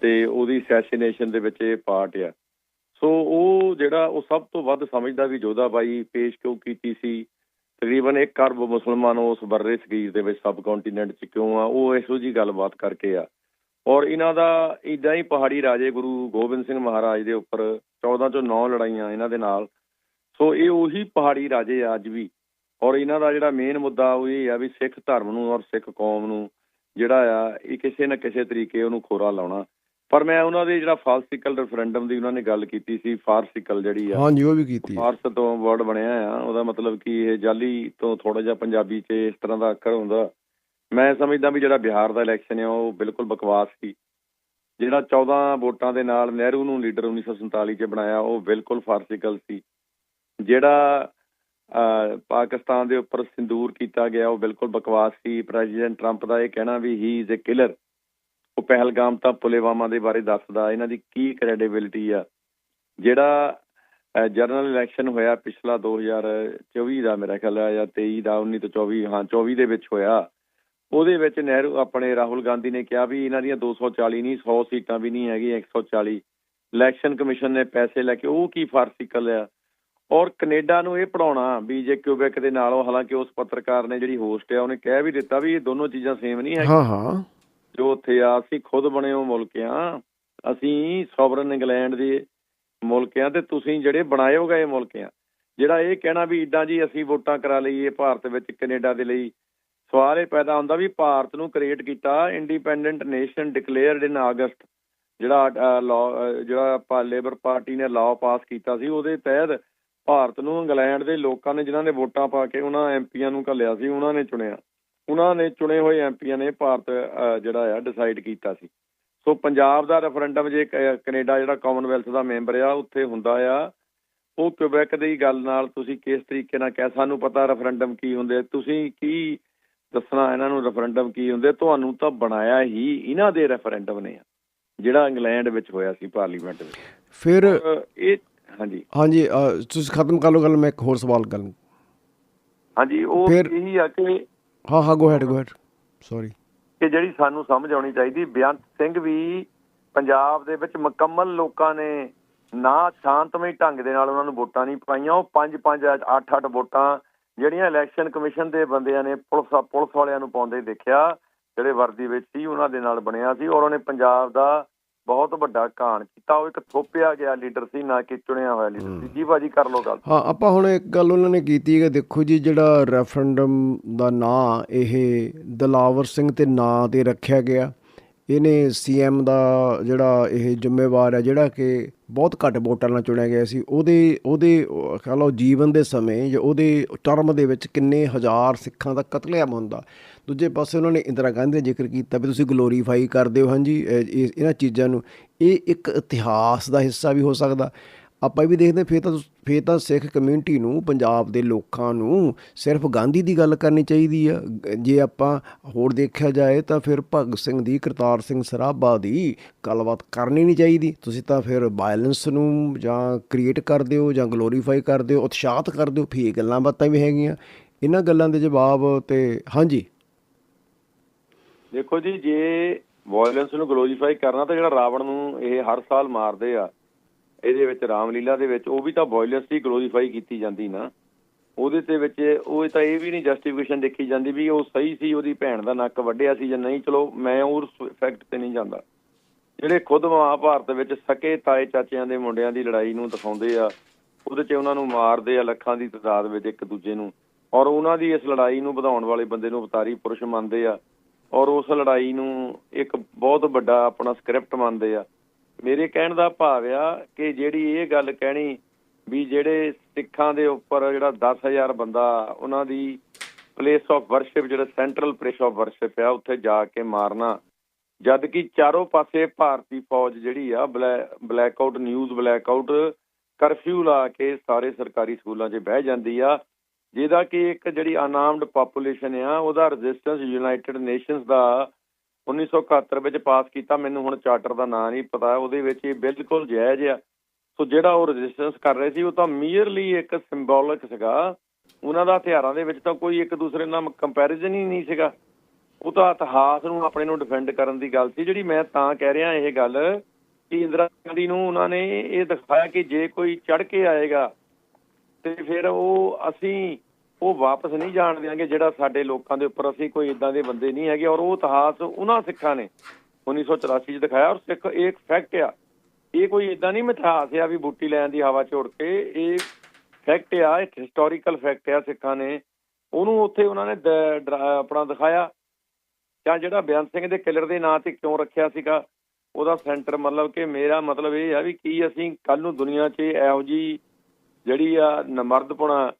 ਤੇ ਉਹਦੀ ਸੈਸ਼ਨੇਸ਼ਨ ਦੇ ਵਿੱਚ ਇਹ ਪਾਰਟ ਆ। ਸੋ ਉਹ ਜਿਹੜਾ ਉਹ ਸਭ ਤੋਂ ਵੱਧ ਸਮਝਦਾ ਵੀ ਜੋਧਾ ਬਾਈ ਪੇਸ਼ ਕਿਉਂ ਕੀਤੀ ਸੀ? ਤਕਰੀਬਨ 1 ਅਰਬ ਮੁਸਲਮਾਨ ਉਸ ਬਰਰੇ ਸਗੀਰ ਦੇ ਵਿੱਚ ਸਬ ਕੰਟੀਨੈਂਟ 'ਚ ਕਿਉਂ ਆ? ਉਹ ਇਹੋ ਜੀ ਗੱਲਬਾਤ ਕਰਕੇ ਆ। ਔਰ ਇਹਨਾਂ ਦਾ ਇਦਾਂ ਹੀ ਪਹਾੜੀ ਰਾਜੇ ਗੁਰੂ ਗੋਬਿੰਦ ਸਿੰਘ ਮਹਾਰਾਜ ਦੇ ਉੱਪਰ 14 ਚੋਂ 9 ਲੜਾਈਆਂ ਇਹਨਾਂ ਦੇ ਨਾਲ। ਸੋ ਇਹ ਉਹੀ ਪਹਾੜੀ ਰਾਜੇ ਆ ਅੱਜ ਵੀ। ਔਰ ਇਹਨਾਂ ਦਾ ਜਿਹੜਾ ਮੇਨ ਮੁੱਦਾ ਉਹ ਇਹ ਆ ਵੀ ਸਿੱਖ ਧਰਮ ਨੂੰ ਔਰ ਸਿੱਖ ਕੌਮ ਨੂੰ ਜਿਹੜਾ ਆ ਇਹ ਕਿਸੇ ਨਾ ਕਿਸੇ ਤਰੀਕੇ ਉਹਨੂੰ ਖੋਰਾ ਲਾਉਣਾ। ਪਰ ਮੈਂ ਉਹਨਾਂ ਦੇ ਜਿਹੜਾ ਫਾਲਸਿਕਲ ਰੈਫਰੈਂਡਮ ਦੀ ਉਹਨਾਂ ਨੇ ਗੱਲ ਕੀਤੀ ਸੀ ਫਾਰਸਿਕਲ ਜਿਹੜੀ ਆ। ਹਾਂਜੀ ਉਹ ਵੀ ਕੀਤੀ। ਫਾਰਸ ਤੋਂ ਵਰਡ ਬਣਿਆ ਆ ਉਹਦਾ ਮਤਲਬ ਕਿ ਇਹ ਜਾਲੀ ਤੋਂ ਥੋੜਾ ਜਿਹਾ ਪੰਜਾਬੀ 'ਚ ਇਸ ਤਰ੍ਹਾਂ ਦਾ ਅੱਖਰ ਹੁੰਦਾ। ਮੈਂ ਸਮਝਦਾ ਵੀ ਜਿਹੜਾ ਬਿਹਾਰ ਦਾ ਇਲੈਕਸ਼ਨ ਹੈ ਉਹ ਬਿਲਕੁਲ ਬਕਵਾਸ ਸੀ। ਜਿਹੜਾ 14 ਵੋਟਾਂ ਦੇ ਨਾਲ ਨਹਿਰੂ ਨੂੰ ਲੀਡਰ 1947 'ਚ ਬਣਾਇਆ ਉਹ ਬਿਲਕੁਲ ਫਾਰਸਿਕਲ ਸੀ। ਜਿਹੜਾ ਪਾਕਿਸਤਾਨ ਦੇ ਉੱਪਰ ਸਿੰਦੂਰ ਕੀਤਾ ਗਿਆ, ਉਹ ਬਿਲਕੁਲ ਬਕਵਾਸ ਸੀ। ਪ੍ਰੈਜ਼ੀਡੈਂਟ ਟਰੰਪ ਦਾ ਇਹ ਕਹਿਣਾ ਵੀ ਹੀ ਇਜ਼ ਅ ਕਿਲਰ ਉਹ ਪਹਿਲਗਾਮ ਤਾਂ ਪੁਲੇਵਾਮਾ ਦੇ ਬਾਰੇ ਦੱਸਦਾ। ਇਹਨਾਂ ਦੀ ਕੀ ਕ੍ਰੈਡੀਬਿਲਿਟੀ ਆ? ਜਿਹੜਾ ਜਨਰਲ ਇਲੈਕਸ਼ਨ ਹੋਇਆ ਪਿਛਲਾ 2024 ਦਾ ਮੇਰਾ ਖਿਆਲ ਆ ਜਾਂ 23 ਦਾ 19 ਤੋਂ 24 ਹਾਂ 24 ਦੇ ਵਿੱਚ ਹੋਇਆ। ਉਹਦੇ ਵਿੱਚ ਨਹਿਰੂ ਆਪਣੇ ਰਾਹੁਲ ਗਾਂਧੀ ਨੇ ਕਿਹਾ ਵੀ ਇਹਨਾਂ ਦੀਆਂ 240 ਨਹੀਂ 100 ਸੀਟਾਂ ਵੀ ਨਹੀਂ ਹੈਗੀਆਂ 140 ਇਲੈਕਸ਼ਨ ਕਮਿਸ਼ਨ ਨੇ ਪੈਸੇ ਲੈ ਕੇ, ਉਹ ਕੀ ਫਾਰਸਿਕਲ ਆ? ਔਰ ਕੈਨੇਡਾ ਨੂੰ ਇਹ ਪੜਾਉਣਾ ਵੀ ਜੇ ਕਿਊਬੈਕ ਦੇ ਨਾਲੋਂ ਹਾਲਾਂਕਿ ਉਸ ਪੱਤਰਕਾਰ ਨੇ ਜਿਹੜੀ ਹੋਸਟ ਆ ਉਹਨੇ ਕਹਿ ਵੀ ਦਿੱਤਾ ਵੀ ਇਹ ਦੋਨੋਂ ਚੀਜ਼ਾਂ ਸੇਮ ਨਹੀਂ ਹੈਗੀਆਂ। ਹਾਂ ਹਾਂ। ਜੋ ਉੱਥੇ ਆ ਅਸੀਂ ਖੁਦ ਬਣੇ ਹੋ ਮੁਲਕ ਆ ਅਸੀਂ ਸੋਵਰਨ ਇੰਗਲੈਂਡ ਦੇ ਮੁਲਕ ਆ ਤੇ ਤੁਸੀਂ ਜਿਹੜੇ ਬਣਾਏ ਹੋ ਗਏ ਮੁਲਕ ਆ। ਜਿਹੜਾ ਇਹ ਕਹਿਣਾ ਵੀ ਇਦਾਂ ਜੀ ਅਸੀਂ ਵੋਟਾਂ ਕਰਾ ਲਈਏ ਭਾਰਤ ਵਿੱਚ ਕੈਨੇਡਾ ਦੇ ਲਈ ਸਵਾਲ ਇਹ ਪੈਦਾ ਹੁੰਦਾ ਵੀ ਭਾਰਤ ਨੂੰ ਕ੍ਰੀਏਟ ਕੀਤਾ independent nation declared in August ਜਿਹੜਾ ਜਿਹੜਾ ਆਪਾਂ ਲੇਬਰ ਪਾਰਟੀ ਨੇ ਲਾਅ ਪਾਸ ਕੀਤਾ ਸੀ ਉਹਦੇ ਤਹਿਤ ਭਾਰਤ ਨੂੰ ਇੰਗਲੈਂਡ ਦੇ ਲੋਕਾਂ ਨੇ ਜਿਨ੍ਹਾਂ ਨੇ ਵੋਟਾਂ ਪਾ ਕੇ ਉਹਨਾਂ ਐਮਪੀਆਂ ਨੂੰ ਘੱਲਿਆ ਸੀ ਉਹਨਾਂ ਨੇ ਚੁਣਿਆ। ਉਹਨਾਂ ਨੇ ਚੁਣੇ ਹੋਏ ਐਮਪੀਆਂ ਨੇ ਭਾਰਤ ਜਿਹੜਾ ਆ ਡਿਸਾਈਡ ਕੀਤਾ ਸੀ। ਸੋ ਪੰਜਾਬ ਦਾ ਰੈਫਰੈਂਡਮ ਜੇ ਕੈਨੇਡਾ ਜਿਹੜਾ ਕਾਮਨਵੈਲਥ ਦਾ ਮੈਂਬਰ ਆ ਉੱਥੇ ਹੁੰਦਾ ਆ ਉਹ ਕਿਊਬੈਕ ਦੀ ਗੱਲ ਨਾਲ ਤੁਸੀਂ ਕਿਸ ਤਰੀਕੇ ਨਾਲ ਕਹਿ ਸਾਨੂੰ ਪਤਾ ਰੈਫਰੈਂਡਮ ਕੀ ਹੁੰਦੇ ਤੁਸੀਂ ਕੀ ਦੱਸਣਾ ਇਹਨਾਂ ਨੂੰ ਰੈਫਰੈਂਡਮ ਕੀ ਹੁੰਦੇ ਤੁਹਾਨੂੰ ਤਾਂ ਬਣਾਇਆ ਹੀ ਇਹਨਾਂ ਦੇ ਰੈਫਰੈਂਡਮ ਨੇ ਜਿਹੜਾ ਇੰਗਲੈਂਡ ਵਿੱਚ ਹੋਇਆ ਸੀ ਪਾਰਲੀਮੈਂਟ ਵਿੱਚ। ਫਿਰ ਇਹ ਹਾਂਜੀ। ਹਾਂਜੀ ਤੁਸੀਂ ਖਤਮ ਕਰ ਲਓ ਗੱਲ ਮੈਂ ਇੱਕ ਹੋਰ ਸਵਾਲ ਕਰਨ ਹਾਂਜੀ ਉਹ ਫਿਰ- ਇਹੀ ਆ ਕਿ ਹਾਂ ਹਾਂ go ahead go ahead sorry ਕਿ ਜਿਹੜੀ ਸਾਨੂੰ ਸਮਝ ਆਉਣੀ ਚਾਹੀਦੀ ਬੇਅੰਤ ਸਿੰਘ ਵੀ ਪੰਜਾਬ ਦੇ ਵਿੱਚ ਮੁਕੰਮਲ ਲੋਕਾਂ ਨੇ ਨਾ ਸ਼ਾਂਤਮਈ ਢੰਗ ਦੇ ਨਾਲ ਉਹਨਾਂ ਨੂੰ ਵੋਟਾਂ ਨਹੀਂ ਪਾਈਆਂ। ਉਹ 5 5 8 8 ਵੋਟਾਂ ਜਿਹੜੀਆਂ ਇਲੈਕਸ਼ਨ ਕਮਿਸ਼ਨ ਦੇ ਬੰਦਿਆਂ ਨੇ ਪੁਲਿਸ ਪੁਲਿਸ ਵਾਲਿਆਂ ਨੂੰ ਪਾਉਂਦੇ ਦੇਖਿਆ ਜਿਹੜੇ ਵਰਦੀ ਵਿੱਚ ਸੀ ਉਹਨਾਂ ਦੇ ਨਾਲ ਬਣਿਆ ਸੀ ਔਰ ਉਹਨੇ ਪੰਜਾਬ ਦਾ ਬਹੁਤ ਵੱਡਾ ਕਾਣ ਕੀਤਾ। ਉਹ ਇੱਕ ਥੋਪਿਆ ਗਿਆ ਲੀਡਰ ਸੀ ਨਾ ਕਿ ਚੁਣਿਆ ਹੋਇਆ ਲੀਡਰ ਸੀ। ਜੀ ਬਾਜੀ ਕਰ ਲੋ ਗੱਲ। ਹਾਂ ਆਪਾਂ ਹੁਣ ਇੱਕ ਗੱਲ ਉਹਨਾਂ ਨੇ ਕੀਤੀ ਹੈ ਕਿ ਦੇਖੋ ਜੀ ਜਿਹੜਾ ਰੈਫਰੈਂਡਮ ਦਾ ਨਾਂ ਇਹ ਦਲਾਵਰ ਸਿੰਘ ਤੇ ਨਾਂ ਤੇ ਰੱਖਿਆ ਗਿਆ। ਇਹਨੇ ਸੀਐਮ ਦਾ ਜਿਹੜਾ ਇਹ ਜ਼ਿੰਮੇਵਾਰ ਹੈ ਜਿਹੜਾ ਕਿ ਬਹੁਤ ਘੱਟ ਵੋਟਾਂ ਨਾਲ ਚੁਣਿਆ ਗਿਆ ਸੀ। ਉਹਦੇ ਉਹਦੇ ਉਹ ਕਹ ਲਓ ਜੀਵਨ ਦੇ ਸਮੇਂ ਜਾਂ ਉਹਦੇ ਟਰਮ ਦੇ ਵਿੱਚ ਕਿੰਨੇ ਹਜ਼ਾਰ ਸਿੱਖਾਂ ਦਾ ਕਤਲੇਆਮ ਹੁੰਦਾ। ਦੂਜੇ ਪਾਸੇ ਉਹਨਾਂ ਨੇ ਇੰਦਰਾ ਗਾਂਧੀ ਦਾ ਜ਼ਿਕਰ ਕੀਤਾ ਵੀ ਤੁਸੀਂ ਗਲੋਰੀਫਾਈ ਕਰਦੇ ਹੋ, ਹਾਂਜੀ, ਇਹ- ਇਹਨਾਂ ਚੀਜ਼ਾਂ ਨੂੰ। ਇਹ ਇੱਕ ਇਤਿਹਾਸ ਦਾ ਹਿੱਸਾ ਵੀ ਹੋ ਸਕਦਾ। ਆਪਾਂ ਵੀ ਦੇਖਦੇ ਫੇਰ ਤਾਂ ਫੇਰ ਤਾਂ ਸਿੱਖ ਕਮਿਊਨਿਟੀ ਨੂੰ, ਪੰਜਾਬ ਦੇ ਲੋਕਾਂ ਨੂੰ ਸਿਰਫ ਗਾਂਧੀ ਦੀ ਗੱਲ ਕਰਨੀ ਚਾਹੀਦੀ ਆ। ਜੇ ਆਪਾਂ ਹੋਰ ਦੇਖਿਆ ਜਾਏ ਤਾਂ ਫਿਰ ਭਗਤ ਸਿੰਘ ਦੀ, ਕਰਤਾਰ ਸਿੰਘ ਸਰਾਭਾ ਦੀ ਗੱਲਬਾਤ ਕਰਨੀ ਨਹੀਂ ਚਾਹੀਦੀ। ਤੁਸੀਂ ਤਾਂ ਫਿਰ ਵਾਇਲੈਂਸ ਨੂੰ ਜਾਂ ਕ੍ਰੀਏਟ ਕਰਦੇ ਹੋ ਜਾਂ ਗਲੋਰੀਫਾਈ ਕਰਦੇ ਹੋ, ਉਤਸ਼ਾਹਤ ਕਰਦੇ ਹੋ, ਫੇਰ ਗੱਲਾਂ ਬਾਤਾਂ ਵੀ ਹੈਗੀਆਂ। ਇਹਨਾਂ ਗੱਲਾਂ ਦੇ ਜਵਾਬ ਤੇ, ਹਾਂਜੀ। ਦੇਖੋ ਜੀ, ਜੇ ਵਾਇਲੈਂਸ ਨੂੰ ਗਲੋਰੀਫਾਈ ਕਰਨਾ ਤਾਂ ਜਿਹੜਾ ਰਾਵਣ ਨੂੰ ਇਹ ਹਰ ਸਾਲ ਮਾਰਦੇ ਆ, ਇਹਦੇ ਵਿੱਚ ਰਾਮਲੀਲਾ ਦੇ ਵਿੱਚ, ਉਹ ਵੀ ਤਾਂ ਵਾਇਲੈਂਸ ਦੀ ਗਲੋਰੀਫਾਈ ਕੀਤੀ ਜਾਂਦੀ ਨਾ। ਉਹਦੇ ਤੇ ਵਿੱਚ ਉਹ ਤਾਂ ਇਹ ਵੀ ਨਹੀਂ ਜਸਟੀਫਿਕੇਸ਼ਨ ਦੇਖੀ ਜਾਂਦੀ ਵੀ ਉਹ ਸਹੀ ਸੀ, ਉਹਦੀ ਭੈਣ ਦਾ ਨੱਕ ਵੱਢਿਆ ਸੀ ਜਾਂ ਨਹੀਂ, ਚਲੋ ਮੈਂ ਉਸ ਫੈਕਟ ਤੇ ਨਹੀਂ ਜਾਂਦਾ। ਜਿਹੜੇ ਖੁਦ ਮਹਾਭਾਰਤ ਵਿੱਚ ਸਕੇ ਤਾਏ ਚਾਚਿਆਂ ਦੇ ਮੁੰਡਿਆਂ ਦੀ ਲੜਾਈ ਨੂੰ ਦਿਖਾਉਂਦੇ ਆ, ਉਹਦੇ 'ਚ ਉਹਨਾਂ ਨੂੰ ਮਾਰਦੇ ਆ ਲੱਖਾਂ ਦੀ ਤਾਦਾਦ ਵਿੱਚ ਇੱਕ ਦੂਜੇ ਨੂੰ, ਔਰ ਉਹਨਾਂ ਦੀ ਇਸ ਲੜਾਈ ਨੂੰ ਵਧਾਉਣ ਵਾਲੇ ਬੰਦੇ ਨੂੰ ਅਵਤਾਰੀ ਪੁਰਸ਼ ਮੰਨਦੇ ਆ। ਔਰ ਉਸ ਲੜਾਈ ਨੂੰ ਇੱਕ ਬਹੁਤ ਵੱਡਾ ਆਪਣਾ ਸਕ੍ਰਿਪਟ ਮੰਨਦੇ ਆ। ਮੇਰੇ ਕਹਿਣ ਦਾ ਭਾਵ ਆ ਕਿ ਜਿਹੜੀ ਇਹ ਗੱਲ ਕਹਿਣੀ ਵੀ ਜਿਹੜੇ ਸਿੱਖਾਂ ਦੇ ਉੱਪਰ ਜਿਹੜਾ 10000 ਬੰਦਾ, ਉਹਨਾਂ ਦੀ ਪਲੇਸ ਆਫ ਵਰਸ਼ਿਪ ਜਿਹੜਾ ਸੈਂਟਰਲ ਪਲੇਸ ਆਫ ਵਰਸ਼ਿਪ ਆ, ਉੱਥੇ ਜਾ ਕੇ ਮਾਰਨਾ। ਜਦ ਕਿ ਚਾਰੋਂ ਪਾਸੇ ਭਾਰਤੀ ਫੌਜ ਜਿਹੜੀ ਆ blackout news blackout curfew ਲਾ ਕੇ ਸਾਰੇ ਸਰਕਾਰੀ ਸਕੂਲਾਂ 'ਚ ਬਹਿ ਜਾਂਦੀ ਆ। ਜਿਹਦਾ ਕਿ ਇੱਕ ਜਿਹੜੀ ਅਨਾਮਡ ਪਾਪੂਲੇਸ਼ਨ ਆ, ਉਹਦਾ ਰੈਜ਼ਿਸਟੈਂਸ ਯੂਨਾਈਟਿਡ ਨੇਸ਼ਨਸ ਦਾ 1971 ਵਿੱਚ ਪਾਸ ਕੀਤਾ। ਮੈਨੂੰ ਹੁਣ ਚਾਰਟਰ ਦਾ ਨਾਂ ਨਹੀਂ ਪਤਾ, ਉਹਦੇ ਵਿੱਚ ਇਹ ਬਿਲਕੁਲ ਜਾਇਜ਼ ਆ। ਸੋ ਜਿਹੜਾ ਉਹ ਰੈਜ਼ਿਸਟੈਂਸ ਕਰ ਰਹੇ ਸੀ, ਉਹ ਤਾਂ ਮੀਅਰਲੀ ਇੱਕ ਸਿੰਬੋਲਿਕ ਸੀਗਾ। ਉਹਨਾਂ ਦਾ ਹਥਿਆਰਾਂ ਦੇ ਵਿੱਚ ਤਾਂ ਕੋਈ ਇੱਕ ਦੂਸਰੇ ਨਾਲ ਕੰਪੈਰੀਜ਼ਨ ਹੀ ਨਹੀਂ ਸੀਗਾ। ਉਹ ਤਾਂ ਇਤਿਹਾਸ ਨੂੰ ਆਪਣੇ ਨੂੰ ਡਿਫੈਂਡ ਕਰਨ ਦੀ ਗੱਲ ਸੀ, ਜਿਹੜੀ ਮੈਂ ਤਾਂ ਕਹਿ ਰਿਹਾ ਇਹ ਗੱਲ ਕਿ ਇੰਦਰਾ ਗਾਂਧੀ ਨੂੰ ਉਹਨਾਂ ਨੇ ਇਹ ਦਿਖਾਇਆ ਕਿ ਜੇ ਕੋਈ ਚੜ ਕੇ ਆਏਗਾ, ਤੇ ਫਿਰ ਉਹ ਅਸੀਂ ਉਹ ਵਾਪਸ ਨਹੀਂ ਜਾਣ ਦਿਆਂਗੇ ਜਿਹੜਾ ਸਾਡੇ ਲੋਕਾਂ ਦੇ ਉੱਪਰ ਅਸੀਂ ਕੋਈ ਇਦਾਂ ਦੇ ਬੰਦੇ ਨਹੀਂ ਹੈਗੇ ਔਰ ਉਹ ਇਤਿਹਾਸ ਉਹਨਾਂ ਸਿੱਖਾਂ ਨੇ 1984 ਚ ਦਿਖਾਇਆ ਔਰ ਸਿੱਖ ਇੱਕ ਫੈਕਟ ਆ। ਇਹ ਕੋਈ ਇਦਾਂ ਨਹੀਂ ਮਿਥਿਹਾਸ ਆ ਵੀ ਬੂਟੀ ਲੈਣ ਦੀ ਹਵਾ ਚ ਕੇ, ਇਹ ਫੈਕਟ ਆ, ਇੱਕ ਹਿਸਟੋਰੀਕਲ ਫੈਕਟ ਆ ਸਿੱਖਾਂ ਨੇ। ਉਹਨੂੰ ਉੱਥੇ ਉਹਨਾਂ ਨੇ ਆਪਣਾ ਦਿਖਾਇਆ। ਜਾਂ ਜਿਹੜਾ ਬਿਆਨ ਸਿੰਘ ਦੇ ਕਿਲਰ ਦੇ ਨਾਂ ਤੇ ਕਿਉਂ ਰੱਖਿਆ ਸੀਗਾ, ਉਹਦਾ ਸੈਂਟਰ ਮਤਲਬ ਕਿ ਮੇਰਾ ਮਤਲਬ ਇਹ ਆ ਵੀ ਕੀ ਅਸੀਂ ਕੱਲ ਨੂੰ ਦੁਨੀਆ 'ਚ ਇਹੋ ਜੀ ਜਿਹੜੀ ਆ ਨਮਰਦਪੁਣਾ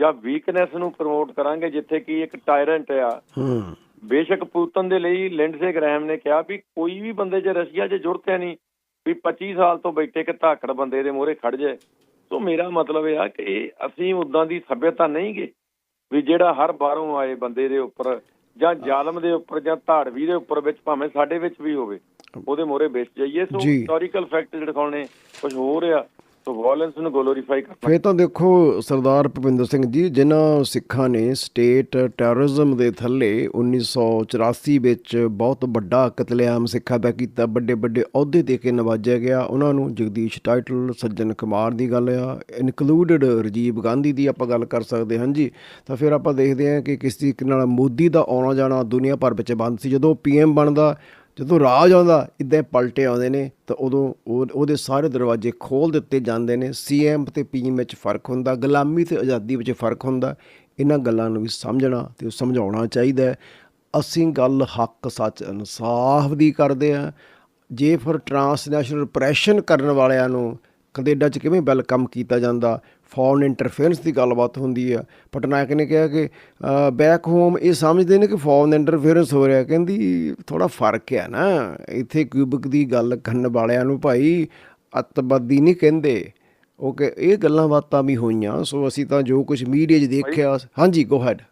ਜਾਂ ਵੀਕਨੈਸ ਨੂੰ ਪ੍ਰਮੋਟ ਕਰਾਂਗੇ ਜਿੱਥੇ ਕਿ ਇੱਕ ਟਾਇਰੈਂਟ ਆ। ਹੂੰ। ਬੇਸ਼ੱਕ ਪੂਤਨ ਦੇ ਲਈ ਲਿੰਡਸੇ ਗ੍ਰੈਮ ਨੇ ਕਿਹਾ ਵੀ ਕੋਈ ਵੀ ਬੰਦੇ 'ਚ ਰਸ਼ੀਆ 'ਚ ਹੈ ਨਹੀਂ ਵੀ 25 ਸਾਲ ਤੋਂ ਬੈਠੇ ਇੱਕ ਧਾਕੜ ਬੰਦੇ ਦੇ ਮੂਹਰੇ ਖੜ ਜਾਏ। ਸੋ ਮੇਰਾ ਮਤਲਬ ਇਹ ਆ ਕਿ ਇਹ ਅਸੀਂ ਉਦਾਂ ਦੀ ਸਭਿਅਤਾ ਨਹੀਂਗੇ ਵੀ ਜਿਹੜਾ ਹਰ ਬਾਹਰੋਂ ਆਏ ਬੰਦੇ ਦੇ ਉੱਪਰ ਜਾਂ ਜ਼ਾਲਮ ਦੇ ਉੱਪਰ ਜਾਂ ਧਾੜਵੀ ਦੇ ਉੱਪਰ ਵਿੱਚ ਭਾਵੇਂ ਸਾਡੇ ਵਿੱਚ ਵੀ ਹੋਵੇ ਉਹਦੇ ਮੂਹਰੇ ਵੇਚ ਜਾਈਏ। ਸੋ ਜੀ। ਹਿਸਟੋਰੀਕਲ ਫੈਕਟ ਜਿਹੜੇ ਦਿਖਾਉਣੇ ਕੁਝ ਹੋ ਰਿਹਾ ਸੋ ਵਾਇਲੈਂਸ ਨੂੰ ਗਲੋਰੀਫਾਈ ਕਰਨਾ। ਫੇਰ ਤਾਂ ਦੇਖੋ ਸਰਦਾਰ ਭੁਪਿੰਦਰ ਸਿੰਘ ਜੀ, ਜਿਨ੍ਹਾਂ ਸਿੱਖਾਂ ਨੇ ਸਟੇਟ ਟੈਰਰਿਜ਼ਮ ਦੇ ਥੱਲੇ 1984 ਵਿੱਚ ਬਹੁਤ ਵੱਡਾ ਕਤਲੇਆਮ ਸਿੱਖਾਂ ਦਾ ਕੀਤਾ, ਵੱਡੇ ਵੱਡੇ ਅਹੁਦੇ ਦੇ ਕੇ ਨਵਾਜਿਆ ਗਿਆ। ਉਹਨਾਂ ਨੂੰ ਜਗਦੀਸ਼ ਟਾਈਟਲ, ਸੱਜਣ ਕੁਮਾਰ ਦੀ ਗੱਲ ਆ ਇਨਕਲੂਡਡ ਰਜੀਵ ਗਾਂਧੀ ਦੀ ਆਪਾਂ ਗੱਲ ਕਰ ਸਕਦੇ ਹਾਂ ਜੀ। ਤਾਂ ਫਿਰ ਆਪਾਂ ਦੇਖਦੇ ਹਾਂ ਕਿ ਕਿਸ ਤਰੀਕੇ ਨਾਲ ਮੋਦੀ ਦਾ ਆਉਣਾ ਜਾਣਾ ਦੁਨੀਆ ਭਰ ਵਿੱਚ ਬੰਦ ਸੀ। ਜਦੋਂ ਪੀਐਮ ਬਣਦਾ ਜਦੋਂ ਰਾਜ ਆਉਂਦਾ, ਇਦਾਂ ਪਲਟੇ ਆਉਂਦੇ ਨੇ, ਤਾਂ ਉਦੋਂ ਉਹ, ਉਹਦੇ ਸਾਰੇ ਦਰਵਾਜ਼ੇ ਖੋਲ ਦਿੱਤੇ ਜਾਂਦੇ ਨੇ। ਸੀਐਮ ਤੇ ਪੀਐਮ ਵਿੱਚ ਫ਼ਰਕ ਹੁੰਦਾ, ਗੁਲਾਮੀ ਤੇ ਆਜ਼ਾਦੀ ਵਿੱਚ ਫ਼ਰਕ ਹੁੰਦਾ। ਇਹਨਾਂ ਗੱਲਾਂ ਨੂੰ ਵੀ ਸਮਝਣਾ ਤੇ ਸਮਝਾਉਣਾ ਚਾਹੀਦਾ ਅਸੀਂ ਗੱਲ ਹੱਕ ਸੱਚ ਇਨਸਾਫ ਦੀ ਕਰਦੇ ਆ ਜੇ ਫਿਰ ਟਰਾਂਸਨੈਸ਼ਨਲ ਰਿਪਰੈਸ਼ਨ ਕਰਨ ਵਾਲਿਆਂ ਨੂੰ ਕੈਨੇਡਾ 'ਚ ਕਿਵੇਂ ਵੈਲਕਮ ਕੀਤਾ ਜਾਂਦਾ? ਫੋਰਨ ਇੰਟਰਫੇਰੈਂਸ ਦੀ ਗੱਲਬਾਤ ਹੁੰਦੀ ਆ। ਪਟਨਾਇਕ ਨੇ ਕਿਹਾ ਕਿ ਬੈਕ ਹੋਮ ਇਹ ਸਮਝਦੇ ਨੇ ਕਿ ਫੋਰਨ ਇੰਟਰਫੇਰੈਂਸ ਹੋ ਰਿਹਾ। ਕਹਿੰਦੀ ਥੋੜਾ ਫ਼ਰਕ ਆ ਨਾ। ਇੱਥੇ ਕਿਊਬਿਕ ਦੀ ਗੱਲ ਕਰਨ ਵਾਲਿਆਂ ਨੂੰ ਭਾਈ ਅੱਤਵਾਦੀ ਨਹੀਂ ਕਹਿੰਦੇ। ਓਕੇ ਇਹ ਗੱਲਾਂ ਬਾਤਾਂ ਵੀ ਹੋਈਆਂ। ਸੋ ਅਸੀਂ ਤਾਂ ਜੋ ਕੁਝ ਮੀਡੀਆ 'ਚ ਦੇਖਿਆ ਹਾਂਜੀ ਗੋ ਹੈਡ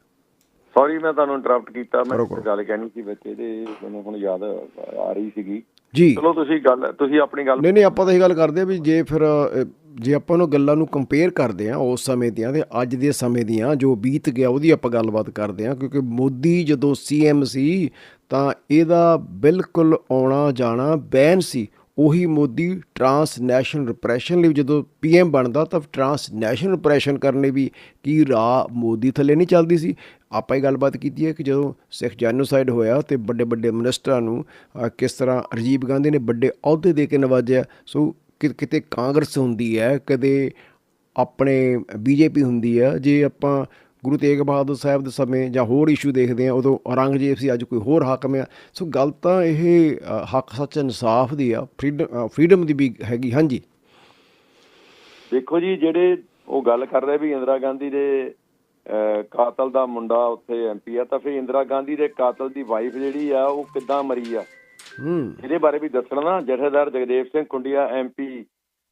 ਸੌਰੀ ਮੈਂ ਤੁਹਾਨੂੰ ਇੰਟਰਰਪਟ ਕੀਤਾ। ਮੈਂ। ਗੱਲ ਕਹਿਣੀ ਸੀ ਵਿੱਚ ਇਹਦੇ ਮੈਨੂੰ ਹੁਣ ਯਾਦ ਆ ਰਹੀ ਸੀਗੀ। ਜੀ। ਚਲੋ ਤੁਸੀਂ ਗੱਲ ਤੁਸੀਂ ਆਪਣੀ ਗੱਲ ਨਹੀਂ ਨਹੀਂ ਆਪਾਂ ਤਾਂ ਇਹ ਗੱਲ ਕਰਦੇ ਆ ਵੀ ਜੇ ਫਿਰ ਜੇ ਆਪਾਂ ਨੂੰ ਗੱਲਾਂ ਨੂੰ ਕੰਪੇਅਰ ਕਰਦੇ ਆ ਉਸ ਸਮੇਂ ਦੀਆਂ ਤੇ ਅੱਜ ਦੇ ਸਮੇਂ ਦੀਆਂ ਜੋ ਬੀਤ ਗਿਆ ਉਹਦੀ ਆਪਾਂ ਗੱਲਬਾਤ ਕਰਦੇ ਆ ਕਿਉਂਕਿ ਮੋਦੀ ਜਦੋਂ ਸੀਐਮ ਸੀ ਤਾਂ ਇਹਦਾ ਬਿਲਕੁਲ ਆਉਣਾ ਜਾਣਾ ਬੈਨ ਸੀ। ਉਹੀ ਮੋਦੀ ਟਰਾਂਸਨੈਸ਼ਨਲ ਰਿਪਰੈਸ਼ਨ ਲਈ ਜਦੋਂ ਪੀਐਮ ਬਣਦਾ ਤਾਂ ਟਰਾਂਸਨੈਸ਼ਨਲ ਰਿਪਰੈਸ਼ਨ ਕਰਨ ਲਈ ਵੀ ਕੀ ਰਾਹ ਮੋਦੀ ਥੱਲੇ ਨਹੀਂ ਚੱਲਦੀ ਸੀ। ਆਪਾਂ ਹੀ ਗੱਲਬਾਤ ਕੀਤੀ ਹੈ ਕਿ ਜਦੋਂ ਸਿੱਖ ਜੈਨੋਸਾਈਡ ਹੋਇਆ ਤੇ ਵੱਡੇ ਵੱਡੇ ਮਿਨਿਸਟਰਾਂ ਨੂੰ ਕਿਸ ਤਰ੍ਹਾਂ ਰਜੀਵ ਗਾਂਧੀ ਨੇ ਵੱਡੇ ਅਹੁਦੇ ਦੇ ਕੇ ਨਵਾਜਿਆ, ਸੋ ਕਿਤੇ ਕਾਂਗਰਸ ਹੁੰਦੀ ਹੈ, ਕਦੇ ਆਪਣੇ ਬੀਜੇਪੀ ਹੁੰਦੀ ਆ ਜੇ ਆਪਾਂ ਗੁਰੂ ਤੇਗ ਬਹਾਦਰ ਸਾਹਿਬ ਦੇ ਸਮੇਂ ਜਾਂ ਹੋਰ ਇਸ਼ੂ ਦੇਖਦੇ ਆ ਉਦੋਂ ਔਰੰਗਜ਼ੇਬ ਸੀ, ਅੱਜ ਕੋਈ ਹੋਰ ਹਾਕਮ ਆ ਸੋ ਗੱਲ ਤਾਂ ਇਹ ਹੱਕ ਸੱਚ ਇਨਸਾਫ ਦੀ ਆ ਫਰੀडम ਦੀ ਵੀ ਹੈਗੀ। ਹਾਂਜੀ। ਦੇਖੋ ਜੀ, ਜਿਹੜੇ ਉਹ ਗੱਲ ਕਰ ਰਹੇ ਵੀ ਇੰਦਰਾ ਗਾਂਧੀ ਦੇ ਕਾਤਲ ਦਾ ਮੁੰਡਾ ਉੱਥੇ ਐਮਪੀ ਆ। ਤਾਂ ਫਿਰ ਇੰਦਰਾ ਗਾਂਧੀ ਦੇ ਕਾਤਲ ਦੀ ਵਾਈਫ ਜਿਹੜੀ ਆ ਉਹ ਕਿੱਦਾਂ ਮਰੀ ਆ? ਹੂੰ। ਇਹਦੇ ਬਾਰੇ ਵੀ ਦੱਸਣਾ ਜਥੇਦਾਰ ਜਗਦੇਵ ਸਿੰਘ ਕੁੰਡੀਆ ਐਮਪੀ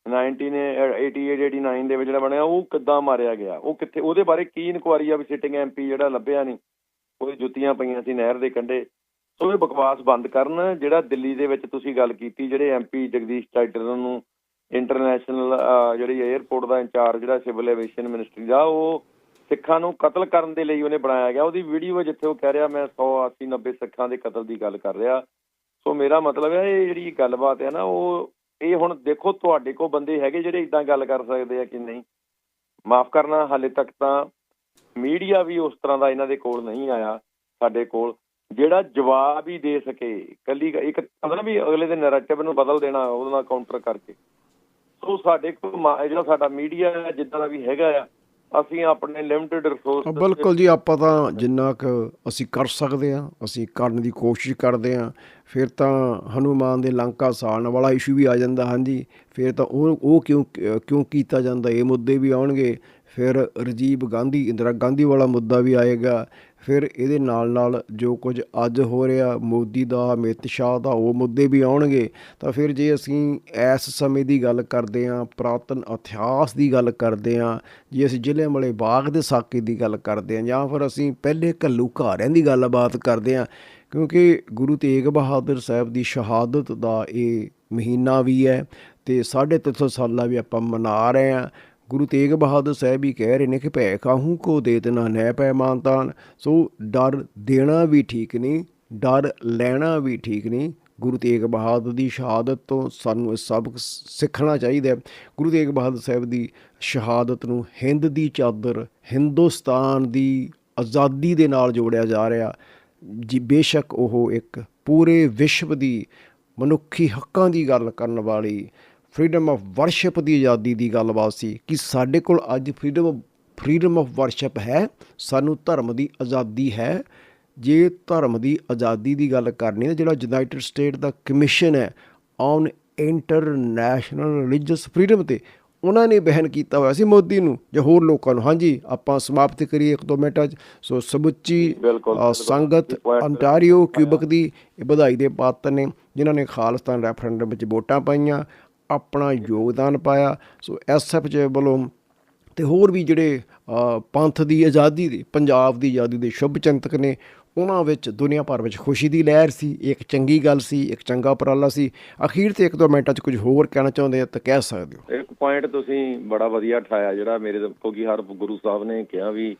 1988 89 ਦੇ ਵਿੱਚ ਜਿਹੜਾ ਬਣਿਆ ਉਹ ਕਿੱਦਾਂ ਮਾਰਿਆ ਗਿਆ? ਉਹ ਕਿੱਥੇ ਉਹਦੇ ਬਾਰੇ ਕੀ ਇਨਕੁਆਰੀ ਆ ਵੀ ਸਿਟਿੰਗ ਐਮਪੀ ਜਿਹੜਾ ਲੱਭਿਆ ਨਹੀਂ? ਉਹਦੀ ਜੁੱਤੀਆਂ ਪਈਆਂ ਸੀ ਨਹਿਰ ਦੇ ਕੰਢੇ। ਸੋ ਇਹ ਬਕਵਾਸ ਬੰਦ ਕਰਨ ਜਿਹੜਾ ਦਿੱਲੀ ਦੇ ਵਿੱਚ ਤੁਸੀਂ ਗੱਲ ਕੀਤੀ ਜਿਹੜੇ ਐਮਪੀ ਜਗਦੀਸ਼ ਟਾਈਟਲ ਨੂੰ ਇੰਟਰਨੈਸ਼ਨਲ ਜਿਹੜੀ 에ਅਰਪੋਰਟ ਦਾ ਇੰਚਾਰਜ ਜਿਹੜਾ ਸਿਵਲ ਐਵੀਏਸ਼ਨ ਮਿਨਿਸਟਰੀ ਦਾ ਉਹ ਸਿੱਖਾਂ ਨੂੰ ਕਤਲ ਕਰਨ ਦੇ ਲਈ ਉਹਨੇ ਬਣਾਇਆ ਗਿਆ। ਉਹਦੀ ਵੀਡੀਓ ਜਿੱਥੇ ਉਹ ਕਹਿ ਰਿਹਾ, ਮੈਂ 100 80 90 ਸਿੱਖਾਂ ਦੇ ਕਤਲ ਦੀ ਗੱਲ ਕਰ ਰਿਹਾ। ਸੋ ਮੇਰਾ ਮਤਲਬ ਹੈ, ਇਹ ਜਿਹੜੀ ਗੱਲਬਾਤ ਹੈ ਨਾ, ਉਹ ਇਹ ਹੁਣ ਦੇਖੋ ਤੁਹਾਡੇ ਕੋਲ ਬੰਦੇ ਹੈਗੇ ਜਿਹੜੇ ਇਦਾਂ ਗੱਲ ਕਰ ਸਕਦੇ ਆ ਕਿ ਨਹੀਂ। ਮਾਫ ਕਰਨਾ, ਹਾਲੇ ਤੱਕ ਤਾਂ ਮੀਡੀਆ ਵੀ ਉਸ ਤਰ੍ਹਾਂ ਦਾ ਇਹਨਾਂ ਦੇ ਕੋਲ ਨਹੀਂ ਆਇਆ, ਸਾਡੇ ਕੋਲ। ਜਿਹੜਾ ਜਵਾਬ ਹੀ ਦੇ ਸਕੇ, ਕੱਲੀ ਇੱਕ ਪਤਾ ਵੀ ਅਗਲੇ ਦੇ ਨੈਰੇਟਿਵ ਨੂੰ ਬਦਲ ਦੇਣਾ, ਉਹਦੇ ਨਾਲ ਕਾਊਂਟਰ ਕਰਕੇ। ਸੋ ਸਾਡੇ ਕੋਲ ਜਿਹੜਾ ਸਾਡਾ ਮੀਡੀਆ ਹੈ, ਜਿੱਦਾਂ ਦਾ ਵੀ ਹੈਗਾ ਆ ਅਸੀਂ ਆਪਣੇ ਲਿਮਟਿਡ ਰਿਸੋਰਸ ਬਿਲਕੁਲ ਜੀ ਆਪਾਂ ਤਾਂ ਜਿੰਨਾ ਕੁ ਅਸੀਂ ਕਰ ਸਕਦੇ ਆ ਅਸੀਂ ਕਰਨ ਦੀ ਕੋਸ਼ਿਸ਼ ਕਰਦੇ ਆ ਫਿਰ ਤਾਂ ਹਨੂਮਾਨ ਦੇ ਲੰਕਾ ਸਾੜਨ ਵਾਲਾ ਇਸ਼ੂ ਵੀ ਆ ਜਾਂਦਾ ਹਾਂਜੀ। ਫਿਰ ਤਾਂ ਉਹ ਉਹ ਕਿਉਂ ਕਿਉਂ ਕੀਤਾ ਜਾਂਦਾ? ਇਹ ਮੁੱਦੇ ਵੀ ਆਉਣਗੇ। ਫਿਰ ਰਾਜੀਵ ਗਾਂਧੀ ਇੰਦਰਾ ਗਾਂਧੀ ਵਾਲਾ ਮੁੱਦਾ ਵੀ ਆਏਗਾ। ਫਿਰ ਇਹਦੇ ਨਾਲ ਨਾਲ ਜੋ ਕੁਝ ਅੱਜ ਹੋ ਰਿਹਾ, ਮੋਦੀ ਦਾ, ਅਮਿਤ ਸ਼ਾਹ ਦਾ, ਉਹ ਮੁੱਦੇ ਵੀ ਆਉਣਗੇ। ਤਾਂ ਫਿਰ ਜੇ ਅਸੀਂ ਇਸ ਸਮੇਂ ਦੀ ਗੱਲ ਕਰਦੇ ਹਾਂ, ਪ੍ਰਾਤਨ ਇਤਿਹਾਸ ਦੀ ਗੱਲ ਕਰਦੇ ਹਾਂ, ਜੇ ਅਸੀਂ ਜ਼ਿਲ੍ਹਿਆਂਵਾਲੇ ਬਾਗ ਦੇ ਸਾਕੇ ਦੀ ਗੱਲ ਕਰਦੇ ਹਾਂ, ਜਾਂ ਫਿਰ ਅਸੀਂ ਪਹਿਲੇ ਘੱਲੂ ਘਾਰਿਆਂ ਦੀ ਗੱਲਬਾਤ ਕਰਦੇ ਹਾਂ, ਕਿਉਂਕਿ ਗੁਰੂ ਤੇਗ ਬਹਾਦਰ ਸਾਹਿਬ ਦੀ ਸ਼ਹਾਦਤ ਦਾ ਇਹ ਮਹੀਨਾ ਵੀ ਹੈ ਤੇ 350 ਸਾਲਾਂ ਵੀ ਆਪਾਂ ਮਨਾ ਰਹੇ ਹਾਂ। ਗੁਰੂ ਤੇਗ ਬਹਾਦਰ ਸਾਹਿਬ ਵੀ ਕਹਿ ਰਹੇ ਨੇ ਕਿ ਭੈ ਕਾਹੂ ਕੋ ਦੇ ਦੇਣਾ ਨੈ ਪੈ ਮਾਨਤਾਨ। ਸੋ ਡਰ ਦੇਣਾ ਵੀ ਠੀਕ ਨਹੀਂ, ਡਰ ਲੈਣਾ ਵੀ ਠੀਕ ਨਹੀਂ। ਗੁਰੂ ਤੇਗ ਬਹਾਦਰ ਦੀ ਸ਼ਹਾਦਤ ਤੋਂ ਸਾਨੂੰ ਇਹ ਸਬਕ ਸਿੱਖਣਾ ਚਾਹੀਦਾ ਹੈ। ਗੁਰੂ ਤੇਗ ਬਹਾਦਰ ਸਾਹਿਬ ਦੀ ਸ਼ਹਾਦਤ ਨੂੰ ਹਿੰਦ ਦੀ ਚਾਦਰ, ਹਿੰਦੁਸਤਾਨ ਦੀ ਆਜ਼ਾਦੀ ਦੇ ਨਾਲ ਜੋੜਿਆ ਜਾ ਰਿਹਾ। ਜੀ, ਬੇਸ਼ੱਕ ਉਹ ਇੱਕ ਪੂਰੇ ਵਿਸ਼ਵ ਦੀ ਮਨੁੱਖੀ ਹੱਕਾਂ ਦੀ ਗੱਲ ਕਰਨ ਵਾਲੀ ਫਰੀडम ਆਫ ਵਰਸ਼ਿਪ ਦੀ ਆਜ਼ਾਦੀ ਦੀ ਗੱਲਬਾਤ ਸੀ ਕਿ ਸਾਡੇ ਕੋਲ ਅੱਜ ਫਰੀडम ਫਰੀडम ਆਫ ਵਰਸ਼ਿਪ ਹੈ ਸਾਨੂੰ ਧਰਮ ਦੀ ਆਜ਼ਾਦੀ ਹੈ। ਜੇ ਧਰਮ ਦੀ ਆਜ਼ਾਦੀ ਦੀ ਗੱਲ ਕਰਨੀ ਹੈ ਜਿਹੜਾ ਯੂਨਾਈਟਿਡ ਸਟੇਟ ਦਾ ਕਮਿਸ਼ਨ ਹੈ ਔਨ ਇੰਟਰਨੈਸ਼ਨਲ ਰਿਲੀਜੀਅਸ ਫਰੀडम ਤੇ ਉਹਨਾਂ ਨੇ ਬਹਿਨ ਕੀਤਾ ਹੋਇਆ ਸੀ ਮੋਦੀ ਨੂੰ ਜਾਂ ਹੋਰ ਲੋਕਾਂ ਨੂੰ। ਹਾਂਜੀ ਆਪਾਂ ਸਮਾਪਤ ਕਰੀਏ ਇੱਕ ਦੋ ਮਿੰਟਾਂ 'ਚ ਸੋ ਸਮੁੱਚੀ ਸੰਗਤ ਅੰਟਾਰੀਓ ਕਿਊਬਕ ਦੀ ਵਧਾਈ ਦੇ ਪਾਤਰ ਨੇ ਜਿਨ੍ਹਾਂ ਨੇ ਖਾਲਸਤਾਨ ਰੈਫਰੈਂਡਮ ਵਿੱਚ ਵੋਟਾਂ ਪਾਈਆਂ। ਆਪਣਾ ਯੋਗਦਾਨ ਪਾਇਆ। ਸੋ ਐਸਐਫ ਜੇ ਵੱਲੋਂ ਤੇ ਹੋਰ ਵੀ ਜਿਹੜੇ ਪੰਥ ਦੀ ਆਜ਼ਾਦੀ ਦੇ ਪੰਜਾਬ ਦੀ ਆਜ਼ਾਦੀ ਦੇ ਸ਼ੁਭ ਚਿੰਤਕ ਨੇ ਉਹਨਾਂ ਵਿੱਚ ਦੁਨੀਆ ਭਰ ਵਿੱਚ ਖੁਸ਼ੀ ਦੀ ਲਹਿਰ ਸੀ। ਇੱਕ ਚੰਗੀ ਗੱਲ ਸੀ ਇੱਕ ਚੰਗਾ ਉਪਰਾਲਾ ਸੀ। ਅਖੀਰ ਤੇ ਇੱਕ ਦੋ ਮਿੰਟਾਂ 'ਚ ਕੁਝ ਹੋਰ ਕਹਿਣਾ ਚਾਹੁੰਦੇ ਆ ਤਾਂ ਕਹਿ ਸਕਦੇ ਹੋ। ਇੱਕ ਪੁਆਇੰਟ ਤੁਸੀਂ ਬੜਾ ਵਧੀਆ ਠਾਇਆ ਜਿਹੜਾ ਮੇਰੇ ਕਿਉਂਕਿ ਹਰ ਗੁਰੂ ਸਾਹਿਬ ਨੇ ਕਿਹਾ ਵੀ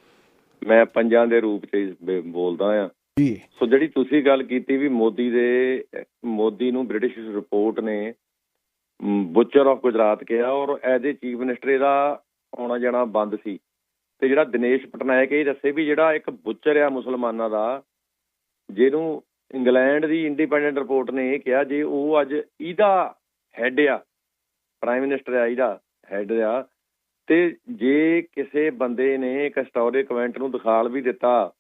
ਮੈਂ ਪੰਜਾਂ ਦੇ ਰੂਪ 'ਚ ਬੋਲਦਾ ਆ। ਜੀ। ਸੋ ਜਿਹੜੀ ਤੁਸੀਂ ਗੱਲ ਕੀਤੀ ਵੀ ਮੋਦੀ ਦੇ ਮੋਦੀ ਨੂੰ ਬ੍ਰਿਟਿਸ਼ ਰਿਪੋਰਟ ਨੇ ਬੁੱਚਰ ਆਫ ਗੁਜਰਾਤ ਕਿਹਾ ਔਰ ਐਜ਼ ਏ ਚੀਫ ਮਿਨਿਸਟਰ ਇਹਦਾ ਆਉਣਾ ਜਾਣਾ ਬੰਦ ਸੀ। ਤੇ ਜਿਹੜਾ ਦਿਨੇਸ਼ ਪਟਨਾਇਕ ਇਹ ਦੱਸੇ ਵੀ ਜਿਹੜਾ ਇੱਕ ਬੁੱਚਰ ਆ ਮੁਸਲਮਾਨਾਂ ਦਾ, ਜਿਹਨੂੰ ਇੰਗਲੈਂਡ ਦੀ ਇੰਡੀਪੈਂਡੈਂਟ ਰਿਪੋਰਟ ਨੇ ਇਹ ਕਿਹਾ ਜੇ ਉਹ ਅੱਜ ਇਹਦਾ ਹੈੱਡ ਆ ਪ੍ਰਾਈਮ ਮਿਨਿਸਟਰ ਆ, ਇਹਦਾ ਹੈੱਡ ਆ, ਤੇ ਜੇ ਕਿਸੇ ਬੰਦੇ ਨੇ ਇੱਕ ਹਿਸਟੋਰਿਕ ਇਵੈਂਟ ਨੂੰ ਦਿਖਾਲ ਵੀ ਦਿੱਤਾ,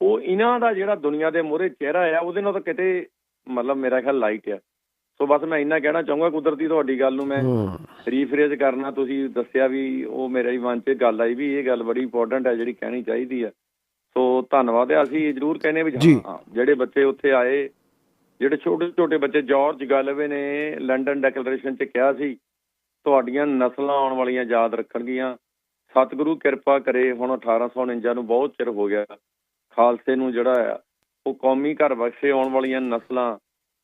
ਉਹ ਇਹਨਾਂ ਦਾ ਜਿਹੜਾ ਦੁਨੀਆ ਦੇ ਮੂਹਰੇ ਚਿਹਰਾ ਆ, ਉਹਦੇ ਨਾਲ ਤਾਂ ਕਿਤੇ ਮਤਲਬ ਮੇਰਾ ਖਿਆਲ ਲਾਈਟ ਆ। ਸੋ ਬਸ ਮੈਂ ਇੰਨਾ ਕਹਿਣਾ ਚਾਹੂੰਗਾ ਕੁਦਰਤੀ ਤੁਹਾਡੀ ਗੱਲ ਨੂੰ ਮੈਂ ਹੂੰ। ਰੀਫਰੇਜ਼ ਕਰਨਾ ਤੁਸੀਂ ਦੱਸਿਆ ਵੀ ਉਹ ਮੇਰੇ ਹੀ ਮਨ 'ਚ ਗੱਲ ਆਈ ਵੀ ਇਹ ਗੱਲ ਬੜੀ ਇੰਪੋਰਟੈਂਟ ਹੈ ਜਿਹੜੀ ਕਹਿਣੀ ਚਾਹੀਦੀ ਆ ਸੋ ਧੰਨਵਾਦ ਹੈ ਅਸੀਂ ਇਹ ਜ਼ਰੂਰ ਕਹਿੰਦੇ ਵੀ। ਹਾਂ ਜਿਹੜੇ ਬੱਚੇ ਉੱਥੇ ਆਏ ਜਿਹੜੇ ਛੋਟੇ ਛੋਟੇ ਬੱਚੇ ਜਾਰਜ ਗਾਲਵੇ ਨੇ ਲੰਡਨ ਡੈਕਲੇਰੇਸ਼ਨ 'ਚ ਕਿਹਾ ਸੀ ਤੁਹਾਡੀਆਂ ਨਸਲਾਂ ਆਉਣ ਵਾਲੀਆਂ ਯਾਦ ਰੱਖਣਗੀਆਂ। ਸਤਿਗੁਰੂ ਕਿਰਪਾ ਕਰੇ ਹੁਣ 1849 ਨੂੰ ਬਹੁਤ ਚਿਰ ਹੋ ਗਿਆ। ਖਾਲਸੇ ਨੂੰ ਜਿਹੜਾ ਆ ਉਹ ਕੌਮੀ ਘਰ ਬਖਸ਼ੇ ਆਉਣ ਵਾਲੀਆਂ ਨਸਲਾਂ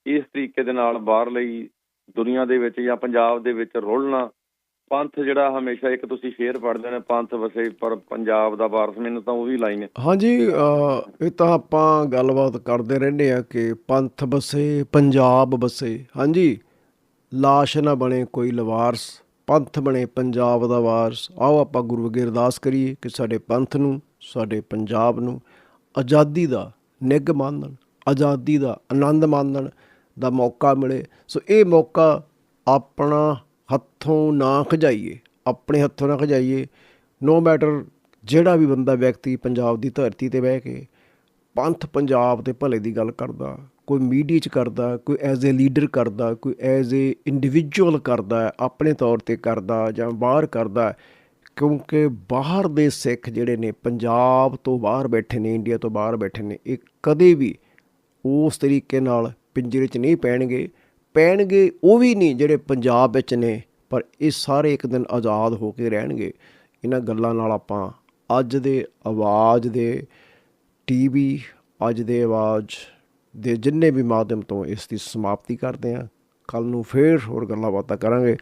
ਇਸ ਤਰੀਕੇ ਦੇ ਨਾਲ ਬਾਹਰ ਲਈ ਦੁਨੀਆ ਦੇ ਵਿੱਚ ਜਾਂ ਪੰਜਾਬ ਦੇ ਵਿੱਚ ਰੁਲਣਾ, ਪੰਥ ਜਿਹੜਾ ਹਮੇਸ਼ਾ ਇੱਕ ਤੁਸੀਂ ਸ਼ੇਰ ਪੜ੍ਹਦੇ ਨੇ, ਪੰਥ ਵਸੇ ਪਰ ਪੰਜਾਬ ਦਾ ਵਾਰਸ ਮੈਨੂੰ ਤਾਂ ਉਹ ਵੀ ਲਾਈਨ ਹੈ। ਹਾਂਜੀ ਇਹ ਤਾਂ ਆਪਾਂ ਗੱਲਬਾਤ ਕਰਦੇ ਰਹਿੰਦੇ ਆ ਕਿ ਪੰਥ ਵਸੇ, ਪੰਜਾਬ ਵਸੇ। ਹਾਂਜੀ, ਲਾਸ਼ ਨਾ ਬਣੇ ਕੋਈ ਲਵਾਰਸ, ਪੰਥ ਬਣੇ ਪੰਜਾਬ ਦਾ ਵਾਰਸ। ਆਓ ਆਪਾਂ ਗੁਰੂ ਅੱਗੇ ਅਰਦਾਸ ਕਰੀਏ ਕਿ ਸਾਡੇ ਪੰਥ ਨੂੰ, ਸਾਡੇ ਪੰਜਾਬ ਨੂੰ ਆਜ਼ਾਦੀ ਦਾ ਨਿੱਘ ਮਾਨਣ, ਆਜ਼ਾਦੀ ਦਾ ਆਨੰਦ ਮਾਣਨ ਦਾ ਮੌਕਾ ਮਿਲੇ। ਸੋ ਇਹ ਮੌਕਾ ਆਪਣਾ ਹੱਥੋਂ ਨਾ ਖਜਾਈਏ, ਆਪਣੇ ਹੱਥੋਂ ਨਾ ਖਜਾਈਏ ਨੋ ਮੈਟਰ ਜਿਹੜਾ ਵੀ ਬੰਦਾ ਵਿਅਕਤੀ ਪੰਜਾਬ ਦੀ ਧਰਤੀ ਤੇ ਬਹਿ ਕੇ ਪੰਥ ਪੰਜਾਬ ਦੇ ਭਲੇ ਦੀ ਗੱਲ ਕਰਦਾ, ਕੋਈ ਮੀਡੀਆ 'ਚ ਕਰਦਾ, ਕੋਈ ਐਜ਼ ਅ ਲੀਡਰ ਕਰਦਾ, ਕੋਈ ਐਜ਼ ਅ ਇੰਡੀਵਿਜੂਅਲ ਕਰਦਾ, ਆਪਣੇ ਤੌਰ ਤੇ ਕਰਦਾ ਜਾਂ ਬਾਹਰ ਕਰਦਾ, ਕਿਉਂਕਿ ਬਾਹਰ ਦੇ ਸਿੱਖ ਜਿਹੜੇ ਨੇ, ਪੰਜਾਬ ਤੋਂ ਬਾਹਰ ਬੈਠੇ ਨੇ ਇੰਡੀਆ ਤੋਂ ਬਾਹਰ ਬੈਠੇ ਨੇ, ਇਹ ਕਦੇ ਵੀ ਉਸ ਤਰੀਕੇ ਨਾਲ ਪਿੰਜਰੇ 'ਚ ਨਹੀਂ ਪੈਣਗੇ। ਪੈਣਗੇ ਉਹ ਵੀ ਨਹੀਂ ਜਿਹੜੇ ਪੰਜਾਬ ਵਿੱਚ ਨੇ, ਪਰ ਇਹ ਸਾਰੇ ਇੱਕ ਦਿਨ ਆਜ਼ਾਦ ਹੋ ਕੇ ਰਹਿਣਗੇ। ਇਹਨਾਂ ਗੱਲਾਂ ਨਾਲ ਆਪਾਂ ਅੱਜ ਦੇ ਆਵਾਜ਼ ਦੇ ਟੀਵੀ, ਅੱਜ ਦੇ ਆਵਾਜ਼ ਦੇ ਜਿੰਨੇ ਵੀ ਮਾਧਿਅਮ ਤੋਂ ਇਸ ਦੀ ਸਮਾਪਤੀ ਕਰਦੇ ਹਾਂ। ਕੱਲ ਨੂੰ ਫੇਰ ਹੋਰ ਗੱਲਾਂ ਬਾਤਾਂ ਕਰਾਂਗੇ।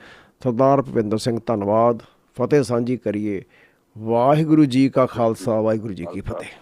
ਸਰਦਾਰ ਭੁਪਿੰਦਰ ਸਿੰਘ, ਧੰਨਵਾਦ। ਫਤਿਹ ਸਾਂਝੀ ਕਰੀਏ। ਵਾਹਿਗੁਰੂ ਜੀ ਕਾ ਖਾਲਸਾ, ਵਾਹਿਗੁਰੂ ਜੀ ਕੀ ਫਤਿਹ।